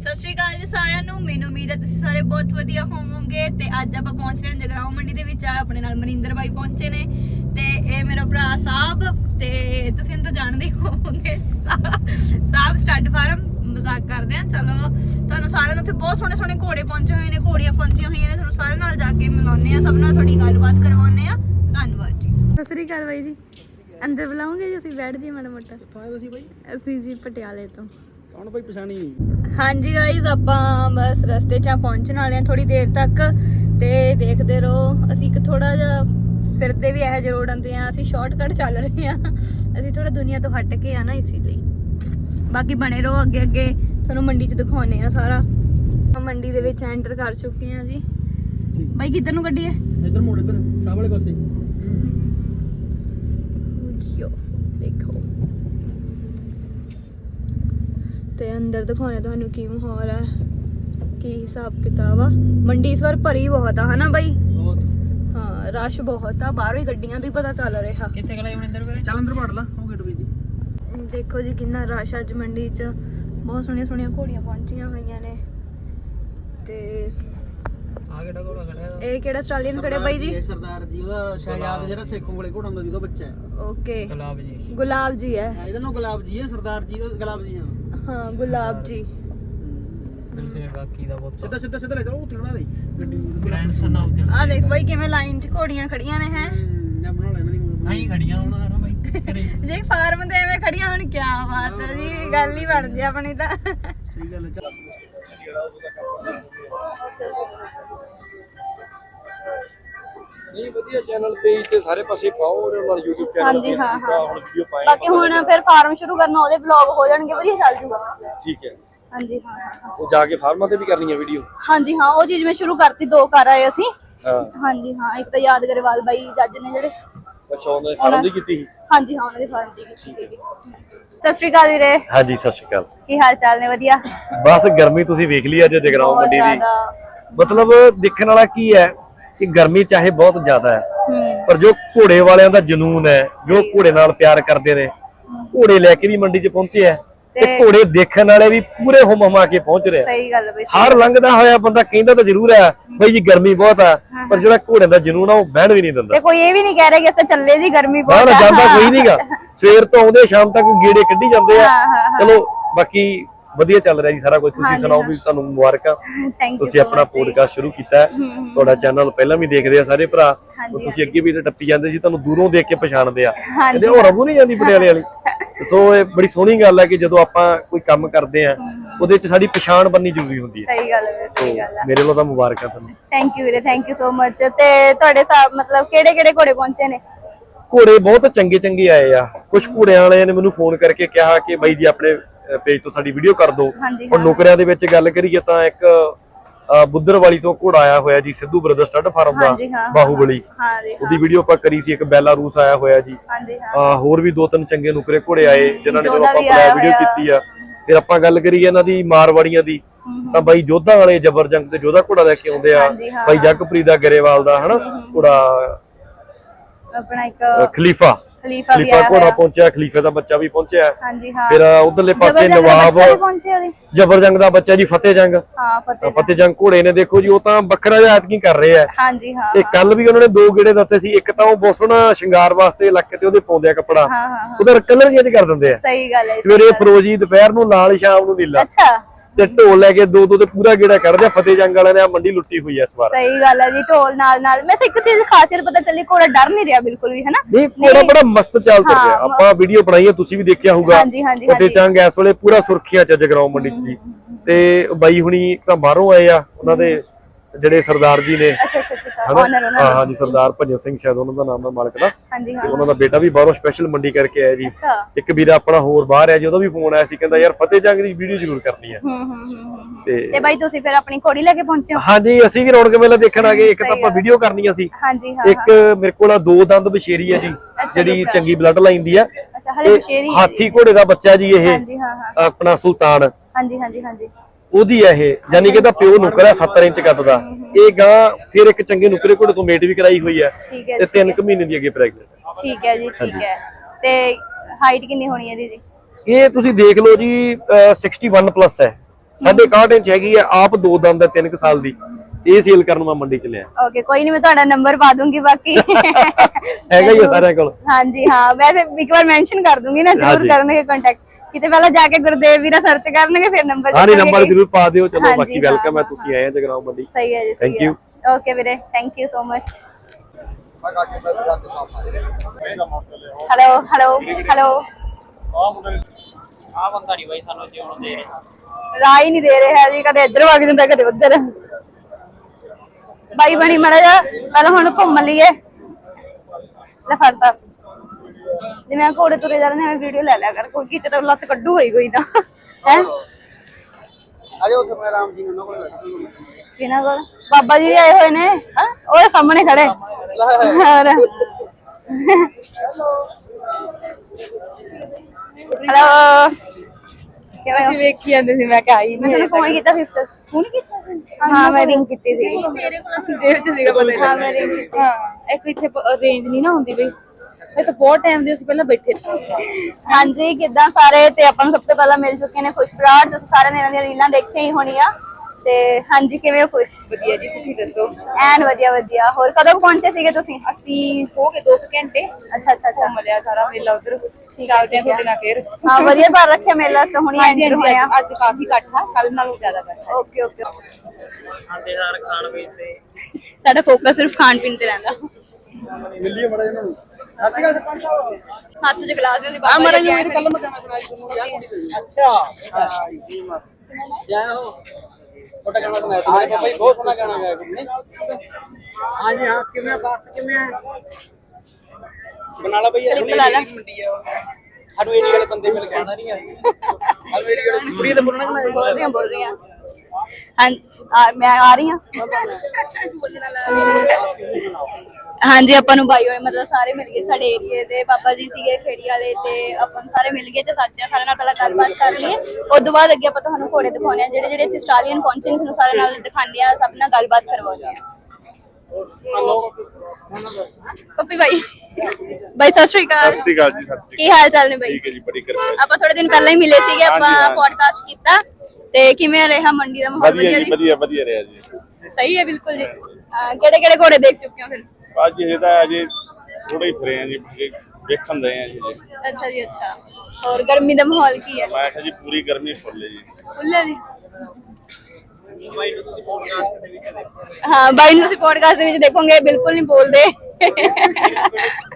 ਸਤਿ ਸ਼੍ਰੀ ਅਕਾਲ ਜੀ ਸਾਰਿਆਂ ਨੂੰ। ਮੈਨੂੰ ਉਮੀਦ ਹੈ ਤੁਸੀਂ ਸਾਰੇ ਬਹੁਤ ਵਧੀਆ ਹੋਵੋਗੇ। ਤੇ ਅੱਜ ਆਪਾਂ ਪਹੁੰਚ ਰਹੇ ਹਾਂ ਜਗਰਾਉਂ ਮੰਡੀ ਦੇ ਵਿੱਚ। ਆ ਆਪਣੇ ਨਾਲ ਮਨਿੰਦਰ ਬਾਈ ਪਹੁੰਚੇ ਨੇ। ਤੇ ਇਹ ਮੇਰਾ ਭਰਾ ਸਾਹਿਬ ਤੇ ਤੁਸੀਂ ਇਹਨੂੰ ਤਾਂ ਜਾਣਦੇ ਹੀ ਹੋਵੋਗੇ। ਸਾਹਿਬ ਸਟੱਡ ਫਾਰਮ ਮਜ਼ਾਕ ਕਰਦੇ ਆ। ਚਲੋ ਤੁਹਾਨੂੰ ਸਾਰਿਆਂ ਨੂੰ ਉੱਥੇ ਬਹੁਤ ਸੋਹਣੇ ਸੋਹਣੇ ਘੋੜੇ ਪਹੁੰਚੇ ਹੋਏ ਨੇ। ਘੋੜੀਆਂ ਪਹੁੰਚੀਆਂ ਹੋਈਆਂ ਨੇ। ਤੁਹਾਨੂੰ ਸਾਰਿਆਂ ਨਾਲ ਜਾ ਕੇ ਮਿਲਾਉਂਦੇ ਆ ਸਭ ਨਾਲ ਤੁਹਾਡੀ ਗੱਲਬਾਤ ਕਰਵਾਉਂਦੇ ਆ ਧੰਨਵਾਦ ਜੀ। ਸਤਿ ਸ਼੍ਰੀ ਅਕਾਲ ਬਾਈ ਜੀ। ਅੰਦਰ ਬੁਲਾਉਂਗੇ ਜੀ? ਅਸੀਂ ਬੈਠ ਜੀ ਮਾੜਾ ਮੋਟਾ। ਕਿੱਥੋਂ ਆਏ ਤੁਸੀਂ ਬਾਈ? ਅਸੀਂ ਜੀ ਪਟਿਆਲੇ ਤੋਂ। ਕੌਣ ਬਾਈ ਪਛਾਣੀ ਹਾਂਜੀ ਗਾਇਜ਼ ਆਪਾਂ ਬਸ ਰਸਤੇ 'ਚ ਆ ਪਹੁੰਚਣ ਵਾਲੇ ਆ ਥੋੜੀ ਦੇਰ ਤੱਕ ਤੇ ਦੇਖਦੇ ਰਹੋ। ਅਸੀਂ ਇੱਕ ਥੋੜਾ ਜਿਹਾ ਫਿਰਦੇ ਵੀ ਇਹੋ ਜਿਹੇ ਰੋਡਾਂ ਤੇ ਆ ਅਸੀਂ ਸ਼ਾਰਟਕਟ ਚੱਲ ਰਹੇ ਆ। ਅਸੀਂ ਥੋੜਾ ਦੁਨੀਆ ਤੋਂ ਹਟ ਕੇ ਆ ਨਾ ਇਸੇ ਲਈ। ਬਾਕੀ ਬਣੇ ਰਹੋ ਅੱਗੇ ਅੱਗੇ ਤੁਹਾਨੂੰ ਮੰਡੀ 'ਚ ਦਿਖਾਉਨੇ ਆ ਸਾਰਾ। ਮੰਡੀ ਦੇ ਵਿੱਚ ਐਂਟਰ ਕਰ ਚੁੱਕੇ ਆ ਜੀ। ਬਾਈ ਕਿੱਧਰ ਨੂੰ ਗੱਡੀ ਹੈ ਇੱਧਰ ਮੋੜ ਇੱਧਰ। ਸਾਹ ਵਾਲੇ ਪਾਸੇ ਯੋ ਦੇਖੋ ਤੇ ਅੰਦਰ ਦਿਖਾਉਣੇ ਤੁਹਾਨੂੰ ਕੀ ਮਾਹੌਲ ਹੈ ਕੀ ਹਿਸਾਬ ਕਿਤਾਬ ਆ। ਮੰਡੀ ਇਸ ਵਾਰ ਭਰੀ ਬਹੁਤ ਆ ਹਨਾ ਬਾਈ? ਬਹੁਤ। ਹਾਂ ਰਸ਼ ਬਹੁਤ ਆ ਬਾਹਰੋਂ ਹੀ ਗੱਡੀਆਂ ਤੋਂ ਹੀ ਪਤਾ ਚੱਲ ਰਿਹਾ। ਕਿੱਥੇ ਗਲੇ ਮਨਿੰਦਰ ਵੀਰੇ? ਚੱਲ ਅੰਦਰ ਵੜ ਲਾ ਉਹ ਗੇਟ ਵੀ ਜੀ ਦੇਖੋ ਜੀ ਕਿੰਨਾ ਰਸ਼ ਅੱਜ ਮੰਡੀ 'ਚ। ਬਹੁਤ ਸੋਹਣੀਆਂ ਸੋਹਣੀਆਂ ਘੋੜੀਆਂ ਪਹੁੰਚੀਆਂ ਹੋਈਆਂ ਨੇ। ਤੇ ਆ ਕਿਹੜਾ ਘੋੜਾ ਖੜਿਆ ਇਹ ਕਿਹੜਾ ਸਟਾਲੀਅਨ ਖੜੇ ਬਾਈ ਜੀ? ਸਰਦਾਰ ਜੀ ਉਹਦਾ ਸ਼ਹਿਜ਼ਾਦ ਜਿਹੜਾ ਸੇਖੋਂ ਕੋਲੇ ਘੋੜਾ ਹੁੰਦਾ ਜਿਹਦਾ ਬੱਚਾ ਹੈ। ਓਕੇ। ਗੁਲਾਬ ਜੀ। ਗੁਲਾਬ ਜੀ ਹੈ। ਇਹਦਾ ਨਾਮ ਗੁਲਾਬ ਜੀ ਹੈ ਸਰਦਾਰ ਜੀ ਦਾ ਗੁਲਾਬ ਜੀ ਹਾਂ ਹਾਂ ਗੁਲਾਬ ਜੀ। ਦਿਲਸੇਰ ਬਾਕੀ ਦਾ ਬਹੁਤ ਸਿੱਧਾ ਸਿੱਧਾ ਸਿੱਧਾ ਲੈ ਚਲੋ ਉੱਥੇ ਖੜਾ ਦੇ। ਗੱਡੀ ਗ੍ਰੈਂਡਸਨ ਆ ਉੱਤੇ ਆ ਦੇਖ ਬਾਈ ਕਿਵੇਂ ਲਾਈਨ 'ਚ ਘੋੜੀਆਂ ਖੜੀਆਂ ਨੇ ਹੈ? ਮੈਂ ਬਣਾ ਲੈਣਾ ਨਹੀਂ ਨਹੀਂ ਖੜੀਆਂ ਉਹਨਾਂ ਦਾ ਬਾਈ ਘਰੇ। ਜੇ ਫਾਰਮ ਤੇ ਐਵੇਂ ਖੜੀਆਂ ਹੁਣ ਕੀ ਬਾਤ ਹੈ ਜੀ ਗੱਲ ਹੀ ਬਣ ਜੇ ਆਪਣੀ ਤਾਂ। ਸਹੀ ਗੱਲ ਹੈ ਚੱਲ। ਨਹੀਂ ਵਧੀਆ ਚੈਨਲ ਪੇਜ ਤੇ ਸਾਰੇ ਪਾਸੇ ਪਾਓ ਉਹਦੇ ਨਾਲ YouTube ਚੈਨਲ ਹਾਂਜੀ, ਹਾਂ, ਹਾਂ। ਹੁਣ ਵੀਡੀਓ ਪਾਏ ਬਾਕੀ ਹੁਣ ਫਿਰ ਫਾਰਮ ਸ਼ੁਰੂ ਕਰਨਾ ਉਹਦੇ ਵਲੌਗ ਹੋ ਜਾਣਗੇ ਵਧੀਆ ਚੱਲ ਜੂਗਾ। ਠੀਕ ਹੈ। ਹਾਂਜੀ ਹਾਂ। ਉਹ ਜਾ ਕੇ ਫਾਰਮਾਂ ਤੇ ਵੀ ਕਰਨੀ ਹੈ ਵੀਡੀਓ ਹਾਂਜੀ ਹਾਂ ਉਹ ਚੀਜ਼ ਮੈਂ ਸ਼ੁਰੂ ਕਰਤੀ ਦੋ ਕਰ ਆਏ ਅਸੀਂ। ਹਾਂ। ਹਾਂਜੀ ਹਾਂ ਇੱਕ ਤਾਂ ਯਾਦਗਰਵਾਲ ਬਾਈ ਜੱਜ ਨੇ ਜਿਹੜੇ। ਅੱਛਾ ਉਹਨੇ ਫਾਰਮ ਦੀ ਕੀਤੀ ਸੀ? ਹਾਂਜੀ ਹਾਂ ਉਹਨਾਂ ਦੀ ਫਾਰਮ ਦੀ ਕੀਤੀ ਸੀਗੀ। ਸਤਿ ਸ਼੍ਰੀ ਅਕਾਲ ਵੀਰੇ। ਹਾਂਜੀ ਸਤਿ ਸ਼੍ਰੀ ਅਕਾਲ। ਕੀ ਹਾਲ ਚਾਲ ਨੇ? ਵਧੀਆ। ਬਸ ਗਰਮੀ ਤੁਸੀਂ ਵੇਖ ਲਈ ਅੱਜ ਜਗਰਾਉਂ ਮੰਡੀ ਦੀ। ਮਤਲਬ ਦੇਖਣ ਵਾਲਾ ਕੀ ਹੈ? ਕਿ ਗਰਮੀ ਚਾਹੇ ਬਹੁਤ ਜ਼ਿਆਦਾ ਹੈ ਪਰ ਜੋ ਘੋੜੇ ਵਾਲਿਆਂ ਦਾ ਜਨੂਨ ਹੈ ਜੋ ਘੋੜੇ ਨਾਲ ਪਿਆਰ ਕਰਦੇ ਨੇ ਘੋੜੇ ਲੈ ਕੇ ਵੀ ਮੰਡੀ 'ਚ ਪਹੁੰਚੇ ਹੈ ਤੇ ਘੋੜੇ ਦੇਖਣ ਵਾਲੇ ਵੀ ਪੂਰੇ ਹੁਮ ਹੁਮਾ ਕੇ ਪਹੁੰਚ ਰਹੇ ਆ। ਸਹੀ ਗੱਲ ਬਈ ਹਰ ਲੰਘਦਾ ਹੋਇਆ ਬੰਦਾ ਕਹਿੰਦਾ ਤਾਂ ਜ਼ਰੂਰ ਹੈ ਬਈ ਜੀ ਗਰਮੀ ਬਹੁਤ ਆ ਪਰ ਜਿਹੜਾ ਘੋੜੇ ਦਾ ਜਨੂਨ ਆ ਉਹ ਬਹਿਣ ਵੀ ਨਹੀਂ ਦਿੰਦਾ। ਤੇ ਕੋਈ ਇਹ ਵੀ ਨਹੀਂ ਕਹਿ ਰਿਹਾ ਕਿ ਅਸੀਂ ਚੱਲੇ ਜੀ ਗਰਮੀ ਬਹੁਤ ਆ। ਜਾਂਦਾ ਕੋਈ ਨਹੀਂਗਾ ਸਵੇਰ ਤੋਂ ਆਉਂਦੇ ਸ਼ਾਮ ਤੱਕ ਗੇੜੇ ਕੱਢੀ ਜਾਂਦੇ ਆ। ਚਲੋ ਬਾਕੀ ਵਧੀਆ ਚੱਲ ਰਿਹਾ ਜੀ ਸਾਰਾ ਕੁਝ। ਤੁਸੀਂ ਸੁਣਾਓ ਵੀ ਤੁਹਾਨੂੰ ਮੁਬਾਰਕਾਂ। ਤੁਸੀਂ ਆਪਣਾ। ਪੋਡਕਾਸਟ ਸ਼ੁਰੂ ਕੀਤਾ ਤੁਹਾਡਾ ਚੈਨਲ ਪਹਿਲਾਂ ਵੀ ਦੇਖਦੇ ਆ ਸਾਰੇ ਭਰਾ। ਤੁਸੀਂ ਅੱਗੇ ਵੀ ਟੱਪੀ ਜਾਂਦੇ ਸੀ ਤੁਹਾਨੂੰ ਦੂਰੋਂ ਦੇਖ ਕੇ ਪਛਾਣਦੇ ਆ। ਕਹਿੰਦੇ ਉਹ ਰਬੂ ਨਹੀਂ ਜਾਂਦੀ ਪਟਿਆਲੇ ਵਾਲੀ? ਸੋ ਇਹ ਬੜੀ ਸੋਹਣੀ ਗੱਲ ਹੈ ਕਿ ਜਦੋਂ ਆਪਾਂ ਕੋਈ ਕੰਮ ਕਰਦੇ ਆ ਉਹਦੇ 'ਚ ਸਾਡੀ ਪਛਾਣ ਬੰਨੀ ਜ਼ਰੂਰੀ ਹੁੰਦੀ ਹੈ। ਸਹੀ ਗੱਲ ਹੈ ਸਹੀ ਗੱਲ ਹੈ। ਮੇਰੇ ਵੱਲੋਂ ਤਾਂ ਮੁਬਾਰਕਾਂ ਤੁਹਾਨੂੰ। ਥੈਂਕ ਯੂ ਵੀਰੇ ਥੈਂਕ ਯੂ ਸੋ ਮਚ ਤੇ ਤੁਹਾਡੇ ਸਾਹ ਮਤਲਬ ਕਿਹੜੇ ਕਿਹੜੇ ਘੋੜੇ ਪਹੁੰਚੇ ਨੇ? ਘੋੜੇ ਬਹੁਤ ਚੰਗੇ ਚੰਗੇ ਆਏ ਆ। ਕੁਝ ਘੋੜਿਆਂ ਵਾਲਿਆਂ ਨੇ ਮੈਨੂੰ ਫੋਨ ਕਰਕੇ ਕਿਹਾ ਕਿ ਬਾਈ ਜੀ ਆਪਣੇ ਪੇਜ ਤੋਂ ਸਾਡੀ ਵੀਡੀਓ ਕਰ ਦਿਓ। ਹਾਂਜੀ ਹੁਣ ਨੌਕਰੀਆਂ ਦੇ ਵਿੱਚ ਗੱਲ ਕਰੀਏ ਤਾਂ ਇੱਕ ਅ, ਬੁੱਧਰਵਾਲੀ ਤੋਂ ਘੋੜਾ ਆਇਆ ਹੋਇਆ ਜੀ ਸਿੱਧੂ ਬ੍ਰਦਰ ਸਟੱਡ ਫਾਰਮ ਦਾ ਹਾਂਜੀ, ਹਾਂ, ਹਾਂ, ਬਾਹੂਬਲੀ। ਹਾਂ ਜੀ ਉਹਦੀ ਵੀਡੀਓ ਆਪਾਂ ਕਰੀ ਸੀ ਇੱਕ ਬੈਲਾਰੂਸ ਆਇਆ ਹੋਇਆ ਜੀ। ਹਾਂਜੀ ਹਾਂ। ਹੋਰ ਵੀ ਦੋ ਤਿੰਨ ਚੰਗੇ ਨੁਕਰੇ ਘੋੜੇ ਆਏ ਜਿਨ੍ਹਾਂ ਨੇ ਜਦੋਂ ਆਪਾਂ ਵੀ ਆਇਆ ਵੀਡੀਓ ਹੋਇਆ। ਕੀਤੀ ਆ। ਫਿਰ ਆਪਾਂ ਗੱਲ ਕਰੀਏ ਇਹਨਾਂ ਦੀ ਮਾਰਵਾੜੀਆਂ ਦੀ ਤਾਂ ਬਾਈ ਜੋਧਾ ਵਾਲੇ ਜਬਰ ਜੰਗ ਤੇ ਜੋਧਾ ਘੋੜਾ ਲੈ ਕੇ ਆਉਂਦੇ ਆ। ਹਾਂਜੀ, ਹਾਂ, ਬਾਈ ਜਗਪ੍ਰੀਤ ਦਾ ਗਰੇਵਾਲ ਦਾ ਹਨਾ ਘੋੜਾ ਆਪਣਾ ਇੱਕ ਅ, ਖਲੀਫਾ। ਖਲੀਫਾ ਵੀ ਖਲੀਫਾ ਆਇਆ ਘੋੜਾ ਹੋਇਆ। ਪਹੁੰਚਿਆ ਖਲੀਫੇ ਦਾ ਬੱਚਾ ਵੀ ਪਹੁੰਚਿਆ। ਹਾਂਜੀ ਹਾਂ। ਫਿਰ ਉਧਰਲੇ ਪਾਸੇ ਜਬਰ ਜੰਗ ਦਾ ਨਵਾਬ ਬੱਚਾ ਵੀ ਪਹੁੰਚਿਆ ਜੀ। ਜਬਰ ਜੰਗ ਦਾ ਬੱਚਾ ਜੀ ਫਤਿਹ ਜੰਗ। ਹਾਂ ਫਤਿਹ ਫਤਿਹ ਜੰਗ ਘੋੜੇ ਨੇ ਦੇਖੋ ਜੀ ਉਹ ਤਾਂ ਵੱਖਰਾ ਜਿਹਾ ਐਤਕੀ ਕਰ ਰਹੇ ਆ। ਹਾਂਜੀ ਹਾਂ। ਤੇ ਕੱਲ ਵੀ ਉਹਨਾਂ ਨੇ ਦੋ ਗੇੜੇ ਦਿੱਤੇ ਸੀ ਇੱਕ ਤਾਂ ਉਹ ਬਹੁਤ ਸੋਹਣਾ ਸ਼ਿੰਗਾਰ ਵਾਸਤੇ ਇਲਾਕੇ ਤੇ ਉਹਦੇ ਪਾਉਂਦੇ ਆ ਕੱਪੜਾ। ਹਾਂ ਹਾਂ ਹਾਂ। ਉਹਦਾ ਕਲਰ ਚੇਂਜ ਕਰ ਦਿੰਦੇ ਆ। ਸਹੀ ਗੱਲ ਹੈ ਸਵੇਰੇ ਫਰੋਜੀ ਦੁਪਹਿਰ ਨੂੰ ਲਾਲ ਸ਼ਾਮ ਨੂੰ ਨੀਲਾ ਅੱਛਾ। ਤੇ ਢੋਲ ਲੈ ਕੇ ਦੋ ਦੋ ਤੇ ਪੂਰਾ ਗੇੜਾ ਕੱਢਦੇ ਆ ਫਤਿਹ ਜੰਗ ਵਾਲਿਆਂ ਨੇ ਆ ਮੰਡੀ ਲੁੱਟੀ ਹੋਈ ਐ ਇਸ ਵਾਰ। ਸਹੀ ਗੱਲ ਹੈ ਜੀ ਢੋਲ ਨਾਲ ਨਾਲ ਮੈਂ ਇੱਕ ਚੀਜ਼ ਖਾਸੀਅਤ ਪਤਾ ਚੱਲੀ ਘੋੜਾ ਡਰ ਨਹੀਂ ਰਿਹਾ ਬਿਲਕੁਲ ਵੀ ਹੈਨਾ? ਨਹੀਂ ਘੋੜਾ ਬੜਾ ਮਸਤ ਚੱਲ ਤੁਰ ਰਿਹਾ। ਆਪਾਂ ਵੀਡੀਓ ਬਣਾਈ ਹੈ ਤੁਸੀਂ ਵੀ ਦੇਖਿਆ ਹੋਊਗਾ। ਹਾਂਜੀ, ਹਾਂਜੀ, ਫਤਿਹ ਹਾਂਜੀ। ਜੰਗ ਇਸ ਵੇਲੇ ਪੂਰਾ ਸੁਰਖੀਆਂ ਚ ਜਗਰਾਉਂ ਮੰਡੀ ਚ ਜੀ। ਤੇ ਬਾਈ ਹੁਣੀ ਤਾਂ ਬਾਹਰੋਂ ਆਏ ਆ ਉਹਨਾਂ ਦੇ ਜਿਹੜੇ ਸਰਦਾਰ ਜੀ ਨੇ ਅੱਛਾ ਅੱਛਾ ਅੱਛਾ ਹਨਾ? ਆਨਰ ਉਹਨਾਂ ਹਾਂ ਦਾ ਹਾਂਜੀ ਸਰਦਾਰ ਭਜਨ ਸਿੰਘ ਸ਼ਾਇਦ ਉਹਨਾਂ ਦਾ ਨਾਮ ਹੈ ਮਾਲਕ ਦਾ। ਹਾਂਜੀ ਤੇ ਹਾਂ। ਉਹਨਾਂ ਦਾ ਬੇਟਾ ਵੀ ਬਾਹਰੋਂ ਸਪੈਸ਼ਲ ਮੰਡੀ ਕਰਕੇ ਆਇਆ ਜੀ। ਅੱਛਾ। ਇੱਕ ਵੀਰ ਆਪਣਾ ਹੋਰ ਬਾਹਰ ਹੈ ਜੀ ਉਹਦਾ ਵੀ ਫੋਨ ਆਇਆ ਸੀ ਕਹਿੰਦਾ ਯਾਰ ਫਤਿਹ ਜੰਗ ਦੀ ਵੀਡੀਓ ਜ਼ਰੂਰ ਕਰਨੀ ਹੈ। ਹੂੰ ਹੂੰ ਹੂੰ, ਹੂੰ ਹੂੰ। ਤੇ ਤੇ ਬਾਈ ਤੁਸੀਂ ਫਿਰ ਆਪਣੀ ਘੋੜੀ ਲੈ ਕੇ ਪਹੁੰਚੇ ਹੋ? ਹਾਂਜੀ ਅਸੀਂ ਵੀ ਰੌਣਕ ਮੇਲਾ ਦੇਖਣ ਆ ਗਏ ਇੱਕ ਤਾਂ ਆਪਾਂ ਵੀਡੀਓ ਕਰਨੀਆਂ ਸੀ। ਹਾਂਜੀ ਹਾਂ ਇੱਕ ਮੇਰੇ ਕੋਲ ਆ ਦੋ ਦੰਦ ਬਸ਼ੇਰੀ ਹੈ ਜੀ ਜਿਹੜੀ। ਚੰਗੀ ਬਲੱਡ ਲਾਈਨ ਦੀ ਆ। ਅੱਛਾ ਹਲੇ ਤੇ ਬਸ਼ੇਰੀ ਹੈ ਜੀ। ਹਾਥੀ ਘੋੜੇ ਦਾ ਬੱਚਾ ਜੀ ਇਹ ਹਾਂਜੀ ਹਾਂ ਹਾਂ। ਆਪਣਾ ਸੁਲਤਾਨ। ਹਾਂਜੀ ਹਾਂਜੀ ਹਾਂਜੀ। ਉਹਦੀ ਹੈ ਇਹ ਯਾਨੀ ਕਿ ਇਹਦਾ ਪਿਓ ਨੁਕਰ ਹੈ 70 ਇੰਚ ਕੱਦ ਦਾ ਇਹ ਗਾਂ ਫਿਰ ਇੱਕ ਚੰਗੇ ਨੁਕਰੇ ਘੋੜੇ ਤੋਂ ਮੇਟ ਵੀ ਕਰਾਈ ਹੋਈ ਹੈ ਠੀਕ ਹੈ ਤੇ 3 ਕੁ ਮਹੀਨੇ ਦੀ ਅੱਗੇ ਪ੍ਰੈਗਨੈਂਟ ਠੀਕ ਹੈ ਜੀ ਠੀਕ ਹੈ। ਤੇ ਹਾਈਟ ਕਿੰਨੀ ਹੋਣੀ ਹੈ ਦੀਦੀ ਇਹ ਤੁਸੀਂ ਦੇਖ ਲਓ ਜੀ ਅਹ 61 ਪਲੱਸ ਹੈ। ਸਾਡੇ 61 ਇੰਚ ਹੈਗੀ ਆ ਆਪ ਦੋ ਦੰਦ ਆ 3 ਸਾਲ ਦੀ। ਇਹ ਸੇਲ ਕਰਨ ਮੈਂ ਮੰਡੀ ਚ ਲਿਆ। ਓਕੇ ਕੋਈ ਨਹੀਂ ਮੈਂ ਤੁਹਾਡਾ ਨੰਬਰ ਪਾ ਦੂੰਗੀ ਬਾਕੀ। ਹੈਗਾ ਹੀ ਸਾਰਿਆਂ ਕੋਲ। ਹਾਂਜੀ ਹਾਂ ਵੈਸੇ ਇੱਕ ਵਾਰ ਮੈਂਸ਼ਨ ਕਰ ਦੂੰਗੀ ਨਾ ਜ਼ਰੂਰ। ਕਰਨਗੇ ਕੰਟੈਕਟ ਕਿਤੇ ਪਹਿਲਾਂ ਜਾ ਕੇ ਗੁਰਦੇਵ ਵੀਰਾ ਸਰਚ ਕਰਨਗੇ ਫਿਰ ਨੰਬਰ ਹਾਂ ਨਹੀਂ ਨੰਬਰ ਜ਼ਰੂਰ ਪਾ ਦਿਓ। ਚਲੋ ਬਾਕੀ ਵੈਲਕਮ ਹੈ। ਤੁਸੀਂ ਆਏ ਜਗਰਾਉਂ ਮੰਡੀ। ਸਹੀ ਹੈ ਜੀ you. ਹੈ। ਓਕੇ ਵੀਰੇ thank you so much hello hello hello ਆ ਬੰਦਾ ਨਹੀਂ ਬਾਈ ਸਾਨੂੰ ਜਿਉਣ ਦੇ ਹੀ ਨਹੀਂ ਦੇ ਰਿਹਾ ਜੀ ਕਦੇ ਇੱਧਰ ਵਗ ਜਾਂਦਾ ਕਦੇ ਉੱਧਰ। ਬਾਈ ਬਣੀ ਮੜਾ ਜਾ ਪਹਿਲਾਂ ਹੁਣ ਘੁੰਮ ਲਈਏ। ਲੈ ਫੜ ਤਾ ਜਿਵੇਂ ਘੋੜੇ ਤੁਰੇ ਜਾ ਰਹੇ ਨੇ ਵੀਡੀਓ ਲੈ ਲਿਆ ਕਰ ਕੋਈ ਕਿਤੇ ਤਾਂ ਲੱਤ ਕੱਢੂ ਹੋਈ ਕੋਈ ਤਾਂ। ਹੈ? ਆਜੋ ਉੱਥੇ ਮੈਂ ਰਾਮ ਜੀ ਨੂੰ ਕੋਲ ਕਿਹਨਾਂ ਕੋਲ? ਬਾਬਾ ਜੀ ਆਏ ਹੋਏ ਨੇ। ਉਹ ਸਾਹਮਣੇ ਖੜੇ। ਹੋਰ ਹੈਲੋ। ਕਿਵੇਂ ਹੋ? ਵੇਖੀ ਜਾਂਦੇ ਸੀ ਮੈਂ ਕਿਹਾ ਆਈ ਨਹੀਂ ਮੈਂ ਫੋਨ ਕੀਤਾ ਸਿਸਟਰ ਫੋਨ ਕੀਤਾ ਸੀ? ਹਾਂ ਮੈਂ ਰਿੰਗ ਕੀਤੀ ਸੀ। ਤੇਰੇ ਕੋਲ ਜੇਬ ਚ ਸੀਗਾ ਪਤਾ ਹਾਂ ਮੈਂ ਰਿੰਗ ਹਾਂ ਇੱਕ ਇੱਥੇ ਰੇਂਜ ਨਹੀਂ ਨਾ ਹੁੰਦੀ ਬਈ। ਇਹ ਤਾਂ ਬਹੁਤ ਟਾਈਮ ਦੇ ਅਸੀਂ ਪਹਿਲਾਂ ਬੈਠੇ ਹਾਂਜੀ ਕਿੱਦਾਂ ਸਾਰੇ? ਤੇ ਆਪਾਂ ਨੂੰ ਸਭ ਤੋਂ ਪਹਿਲਾਂ ਮਿਲ ਚੁੱਕੇ ਨੇ ਖੁਸ਼ਬਰਾਟ ਤੁਸੀਂ ਸਾਰਿਆਂ ਨੇ ਇਹਨਾਂ ਦੀਆਂ ਰੀਲਾਂ ਦੇਖੀਆਂ ਹੀ ਹੋਣੀਆਂ। ਤੇ ਹਾਂਜੀ ਕਿਵੇਂ ਹੋ ਖੁਸ਼? ਵਧੀਆ ਜੀ ਤੁਸੀਂ ਦੱਸੋ? ਐਨ ਵਧੀਆ ਵਧੀਆ। ਹੋਰ ਕਦੋਂ ਕੁ ਪਹੁੰਚੇ ਸੀਗੇ ਤੁਸੀਂ? ਅਸੀਂ ਹੋ ਗਏ 2 ਘੰਟੇ। ਅੱਛਾ ਅੱਛਾ ਅੱਛਾ। ਘੁੰਮ ਲਿਆ ਸਾਰਾ ਮੇਲਾ ਉਧਰ। ਚੱਲਦੇ ਆ ਤੁਹਾਡੇ ਨਾਲ ਫੇਰ। ਹਾਂ ਵਧੀਆ ਭਰ ਰੱਖਿਆ ਮੇਲਾ ਸੋਹਣੀ ਹਾਂਜੀ ਐਂਟਰ ਹੋਇਆ। ਅੱਜ- ਕਾਫੀ ਇਕੱਠ ਆ ਕੱਲ ਨਾਲੋਂ ਜ਼ਿਆਦਾ ਇਕੱਠ ਓਕੇ ਓਕੇ। ਸਾਡੇ ਸਾਰ ਖਾਣ ਪੀਣ ਤੇ ਸਾਡਾ ਫੋਕਸ ਸਿਰਫ ਖਾਣ ਪੀਣ ਤੇ ਰਹਿੰਦਾ। ਮਿਲੀਏ ਮੜਾ ਇਹਨਾਂ। ਨੂੰ ਅਸੀਂ ਕਹਿੰਦੇ ਪੰਜ ਹੱਥ 'ਚ ਗਲਾਸ ਵੀ ਸੀ ਬਾਬਾ ਜੀ ਅੱਗੇ ਕੱਲ ਮੈਂ ਕਹਿਣਾ ਸੁਣਾਈ ਤੁਹਾਨੂੰ ਯਾਰ ਕੁੜੀ ਦੇ ਅੱਛਾ। ਹਾਂ ਜੀ ਮਾ ਜੈ ਹੋ। ਛੋਟਾ ਗਾਣਾ ਸੁਣਾਇਆ ਸੀ। ਮੇਰੇ ਬਾਬਾ ਜੀ ਬਹੁਤ ਸੋਹਣਾ ਗਾਣਾ ਗਾਇਆ ਗੁਰੂ ਨੇ ਹਾਂਜੀ ਹਾਂ। ਕਿਵੇਂ ਬਾਤ ਕਿਵੇਂ ਬਣਾ ਲਾ ਬਈ ਇਹ Clip ਲਾ ਲਾ। ਮੰਡੀ ਆ ਸਾਨੂੰ ਏਡੀ ਵਾਲੇ ਬੰਦੇ ਮਿਲ ਗਏ। ਨਹੀਂ ਆਏ ਸਾਨੂੰ ਏਡੀ ਵਾਲੇ ਕੁੜੀ ਤੇ ਬੋਲਣਾ ਕਿ ਬੋਲ ਰਹੀ ਹਾਂ ਬੋਲ ਰਹੀ ਹਾਂ। ਹਾਂ ਆ- ਮੈਂ ਆ ਰਹੀ। ਹਾਂ ਹਾਂਜੀ ਆਪਾਂ ਨੂੰ ਬਾਈ ਹੋਏ ਮਤਲਬ ਸਾਰੇ ਮਿਲ ਗਏ ਸਾਡੇ ਏਰੀਏ ਦੇ ਬਾਬਾ ਜੀ ਸੀਗੇ ਖੇੜੀ ਵਾਲੇ ਤੇ ਆਪਾਂ ਨੂੰ ਸਾਰੇ ਮਿਲ ਗਏ ਤੇ ਸੱਚਿਆ ਸਾਰੇ ਨਾਲ ਪਹਿਲਾਂ ਗੱਲਬਾਤ ਕਰ ਲਈਏ। ਉਸ ਤੋਂ ਬਾਅਦ ਅੱਗੇ ਆਪਾਂ ਤੁਹਾਨੂੰ ਘੋੜੇ ਦਿਖਾਉਣੇ ਆ ਜਿਹੜੇ ਜਿਹੜੇ ਇੱਥੇ ਆਸਟ੍ਰੇਲੀਅਨ ਪਹੁੰਚੇ ਨੇ ਤੁਹਾਨੂੰ ਸਾਰੇ ਨਾਲ ਦਿਖਾਉਂਦੇ ਆ ਸਭ ਨਾਲ ਗੱਲਬਾਤ ਕਰਵਾਉਂਦੇ ਆ ਪੱਪੀ ਬਾਈ। ਬਾਈ ਸਤਿ ਸ਼੍ਰੀ ਅਕਾਲ। ਸਤਿ ਸ਼੍ਰੀ ਅਕਾਲ ਜੀ ਸਤਿ ਸ਼੍ਰੀ ਕੀ ਹਾਲ ਚਾਲ ਨੇ ਬਾਈ? ਠੀਕ ਹੈ ਜੀ ਬੜੀ ਕਿਰਪਾ। ਆਪਾਂ ਥੋੜੇ ਦਿਨ ਪਹਿਲਾਂ ਹੀ ਮਿਲੇ ਸੀਗੇ ਆਪਾਂ। ਪੋਡਕਾਸਟ ਕੀਤਾ। ਤੇ ਕਿਵੇਂ ਰਿਹਾ ਮੰਡੀ ਦਾ ਮਾਹੌਲ? ਵਧੀਆ ਜੀ ਵਧੀਆ ਵਧੀਆ ਰਿਹਾ ਜੀ। ਸਹੀ ਹੈ ਬਿਲਕੁਲ ਜੀ। ਕਿਹੜੇ ਕਿਹੜੇ ਘੋੜੇ ਦੇਖ ਚੁੱਕੇ ਹੋ ਫਿਰ? ਅੱਜ ਇਹ ਤਾਂ ਅਜੇ ਥੋੜਾ ਹੀ ਫਿਰੇ ਆ ਜੀ ਹਜੇ ਵੇਖਣ ਦੇ ਆ ਜੀ ਹਜੇ। ਅੱਛਾ ਜੀ ਅੱਛਾ। ਹੋਰ ਗਰਮੀ ਦਾ ਮਾਹੌਲ ਕੀ ਹੈ? ਮੈਂ ਕਿਹਾ ਜੀ ਪੂਰੀ ਗਰਮੀ ਫੁੱਲ ਜੀ। ਖੁੱਲਾ ਜੀ? ਹਾਂ ਬਾਈ ਨੂੰ ਤੁਸੀਂ ਪੋਡਕਾਸਟ ਦੇ ਵਿੱਚ ਦੇਖੋਗੇ ਬਿਲਕੁਲ ਨਹੀਂ ਬੋਲਦੇ।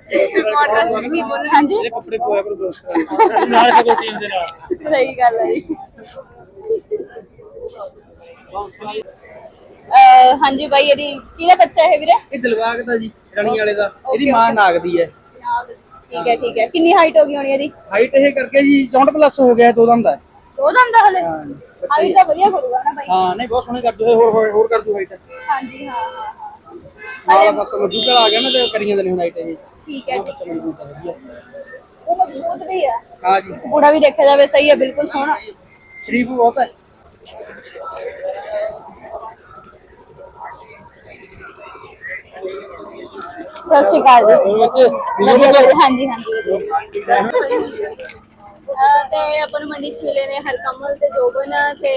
ਪੋਡਕਾਸਟ ਵਿੱਚ ਕੀ ਬੋਲਣਾ ਹਾਂਜੀ ਕੱਪੜੇ ਪੋਇਆ ਪਰ ਦੋਸਤ ਨਾਲ ਕੋ ਟੀਮ ਦੇ ਨਾਲ ਸਹੀ ਗੱਲ ਹੈ ਜੀ। ਅਹ ਹਾਂਜੀ ਬਾਈ ਇਹਦੀ ਕਿਹਦਾ ਬੱਚਾ ਹੈ ਵੀਰੇ? ਇਹ ਦਿਲਵਾਗ ਦਾ ਜੀ ਰਣੀ ਵਾਲੇ ਦਾ। ਇਹਦੀ ਮਾਂ okay. ਨਾਗ ਦੀ ਹੈ। ਠੀਕ ਹੈ ਠੀਕ ਹੈ। ਕਿੰਨੀ ਹਾਈਟ ਹੋ ਗਈ ਹੋਣੀ ਇਹਦੀ? ਹਾਈਟ ਇਹ ਕਰਕੇ ਜੀ 64 ਪਲੱਸ ਹੋ ਗਿਆ ਦੋ ਦੰਦ ਹੈ ਦੋ ਦੰਦ ਦਾ ਹਲੇ? ਹਾਈਟ ਤਾਂ ਵਧੀਆ ਕਰੂਗਾ ਨਾ ਬਾਈ। ਹਾਂ ਨਹੀਂ ਬਹੁਤ ਸੋਹਣੇ ਕਰ ਦੂ ਹੋਰ ਹੋਰ- ਹੋਰ ਕਰ ਦੂ ਹਾਈਟ ਹਾਂਜੀ ਹਾਂ ਹਾਂ ਹਾਂ। ਨਾਲ ਬਸ ਮਜੂਕਲ ਆ ਗਿਆ ਨਾ ਤੇ ਕਰੀ ਜਾਂਦੇ ਨੇ ਹੁਣ ਹਾਈਟ ਇਹ। ਠੀਕ ਹੈ ਠੀਕ ਹੈ। ਉਹ ਮਜ਼ਬੂਤ ਵੀ ਹੈ। ਹਾਂ ਜੀ। ਬੂੜਾ ਵੀ ਦੇਖਿਆ ਜਾਵੇ ਸਹੀ ਹੈ ਬਿਲਕੁਲ ਸੋਹਣਾ। ਸ਼ਰੀਫ ਬਹੁਤ ਹੈ। ਸਤਿ ਸ਼੍ਰੀ ਅਕਾਲ ਜੀ। ਵਧੀਆ ਵਧੀਆ। ਹਾਂਜੀ ਹਾਂਜੀ ਵਧੀਆ। ਤੇ ਆਪਾਂ ਨੂੰ ਮੰਡੀ ਚ ਮਿਲੇ ਨੇ ਹਰਕਮਲ ਤੇ ਜੋਬਨ ਤੇ